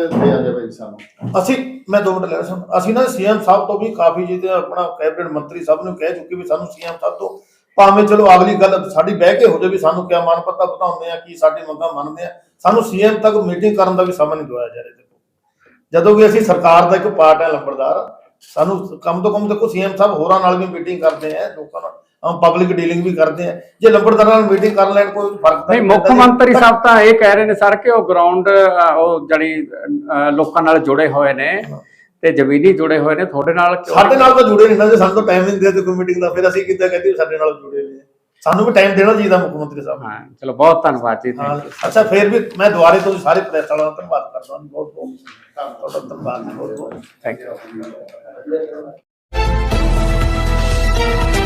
Speaker 3: ਦਿਆ ਜਾਵੇ ਜੀ ਸਾਨੂੰ।
Speaker 4: ਅਸੀਂ ਮੈਂ ਦੋ ਮਿੰਟ ਲੈ ਸੁਣ ਅਸੀਂ ਨਾ ਸੀਐਮ ਸਾਹਿਬ ਤੋਂ ਵੀ ਕਾਫੀ ਜੀ ਤੇ ਆਪਣਾ ਕੈਬਨਿਟ ਮੰਤਰੀ ਸਾਹਿਬ ਨੂੰ ਕਹਿ ਚੁੱਕੇ ਵੀ ਸਾਨੂੰ ਸੀਐਮ ਸਾਹਿਬ ਤੋਂ ਭਾਵੇਂ ਚਲੋ ਅਗਲੀ ਗੱਲ ਸਾਡੀ ਬਹਿ ਕੇ ਹੋ ਜਾਵੇ ਵੀ ਸਾਨੂੰ ਕਿਆ ਮਨ ਪੱਤਾ ਵਧਾਉਂਦੇ ਆ ਕੀ ਸਾਡੀ ਮੰਗਾਂ ਮੰਨਦੇ ਆ ਸਾਨੂੰ ਸੀਐਮ ਤੱਕ ਮੀਟਿੰਗ ਕਰਨ ਦਾ ਵੀ ਸਮਾਂ ਨਹੀਂ ਦਵਾਇਆ ਜਾ ਰਿਹਾ ਦੇਖੋ। ਜਦੋਂ ਕਿ ਅਸੀਂ ਸਰਕਾਰ ਦਾ ਇੱਕ ਪਾਰਟ ਹੈ ਲੰਬੜਦਾਰ ਸਾਨੂੰ ਕੰਮ ਤੋਂ ਕੰਮ ਦੇਖੋ ਸੀਐਮ ਸਾਹਿਬ ਹੋਰਾਂ ਨਾਲ ਵੀ ਮੀਟਿੰਗ ਕਰਦੇ ਆ ਲੋਕਾਂ ਨਾਲ ਹਮ ਪਬਲਿਕ ਡੀਲਿੰਗ ਵੀ ਕਰਦੇ ਆ। ਜੇ ਲੰਬੜਦਾਰਾਂ ਨਾਲ ਮੀਟਿੰਗ ਕਰ ਲੈਣ ਕੋਈ ਫ਼ਰਕ
Speaker 2: ਨਹੀਂ ਮੁੱਖ। ਮੰਤਰੀ ਸਾਹਿਬ ਤਾਂ ਇਹ ਕਹਿ ਰਹੇ ਨੇ ਸਰ ਕਿ ਉਹ ਗਰਾਊਂਡ ਉਹ ਜਣੀ ਲੋਕਾਂ ਨਾਲ ਜੁੜੇ ਹੋਏ ਨੇ। ਤੇ ਜ਼ਮੀਨੀ ਜੁੜੇ ਹੋਏ ਨੇ ਤੁਹਾਡੇ ਨਾਲ ਕਿਉਂ
Speaker 4: ਸਾਡੇ ਨਾਲ ਤਾਂ ਜੁੜੇ ਨਹੀਂ ਨਾ ਜੇ ਸਾਨੂੰ ਤਾਂ ਟਾਈਮ ਨਹੀਂ ਦਿੰਦੇ ਤੇ ਕੋਈ ਮੀਟਿੰਗ ਦਾ ਫਿਰ ਅਸੀਂ ਕਿੱਦਾਂ ਕਹਿੰਦੇ ਸਾਡੇ ਨਾਲ ਜੁੜੇ ਨੇ ਸਾਨੂੰ ਵੀ ਟਾਈਮ ਦੇਣਾ ਚਾਹੀਦਾ ਮੁੱਖ ਮੰਤਰੀ ਸਾਹਿਬ
Speaker 2: ਹਾਂ ਚਲੋ ਬਹੁਤ ਧੰਨਵਾਦ ਜੀ.
Speaker 4: ਅੱਛਾ ਫਿਰ ਵੀ ਮੈਂ ਦੁਬਾਰੇ ਤੋਂ ਸਾਰੇ ਪ੍ਰੈਸ ਵਾਲਿਆਂ ਦਾ ਧੰਨਵਾਦ ਕਰਦਾ ਹਾਂ ਬਹੁਤ ਬਹੁਤ ਤੁਹਾਡਾ ਧੰਨਵਾਦ ਬਹੁਤ ਬਹੁਤ
Speaker 2: Thank you.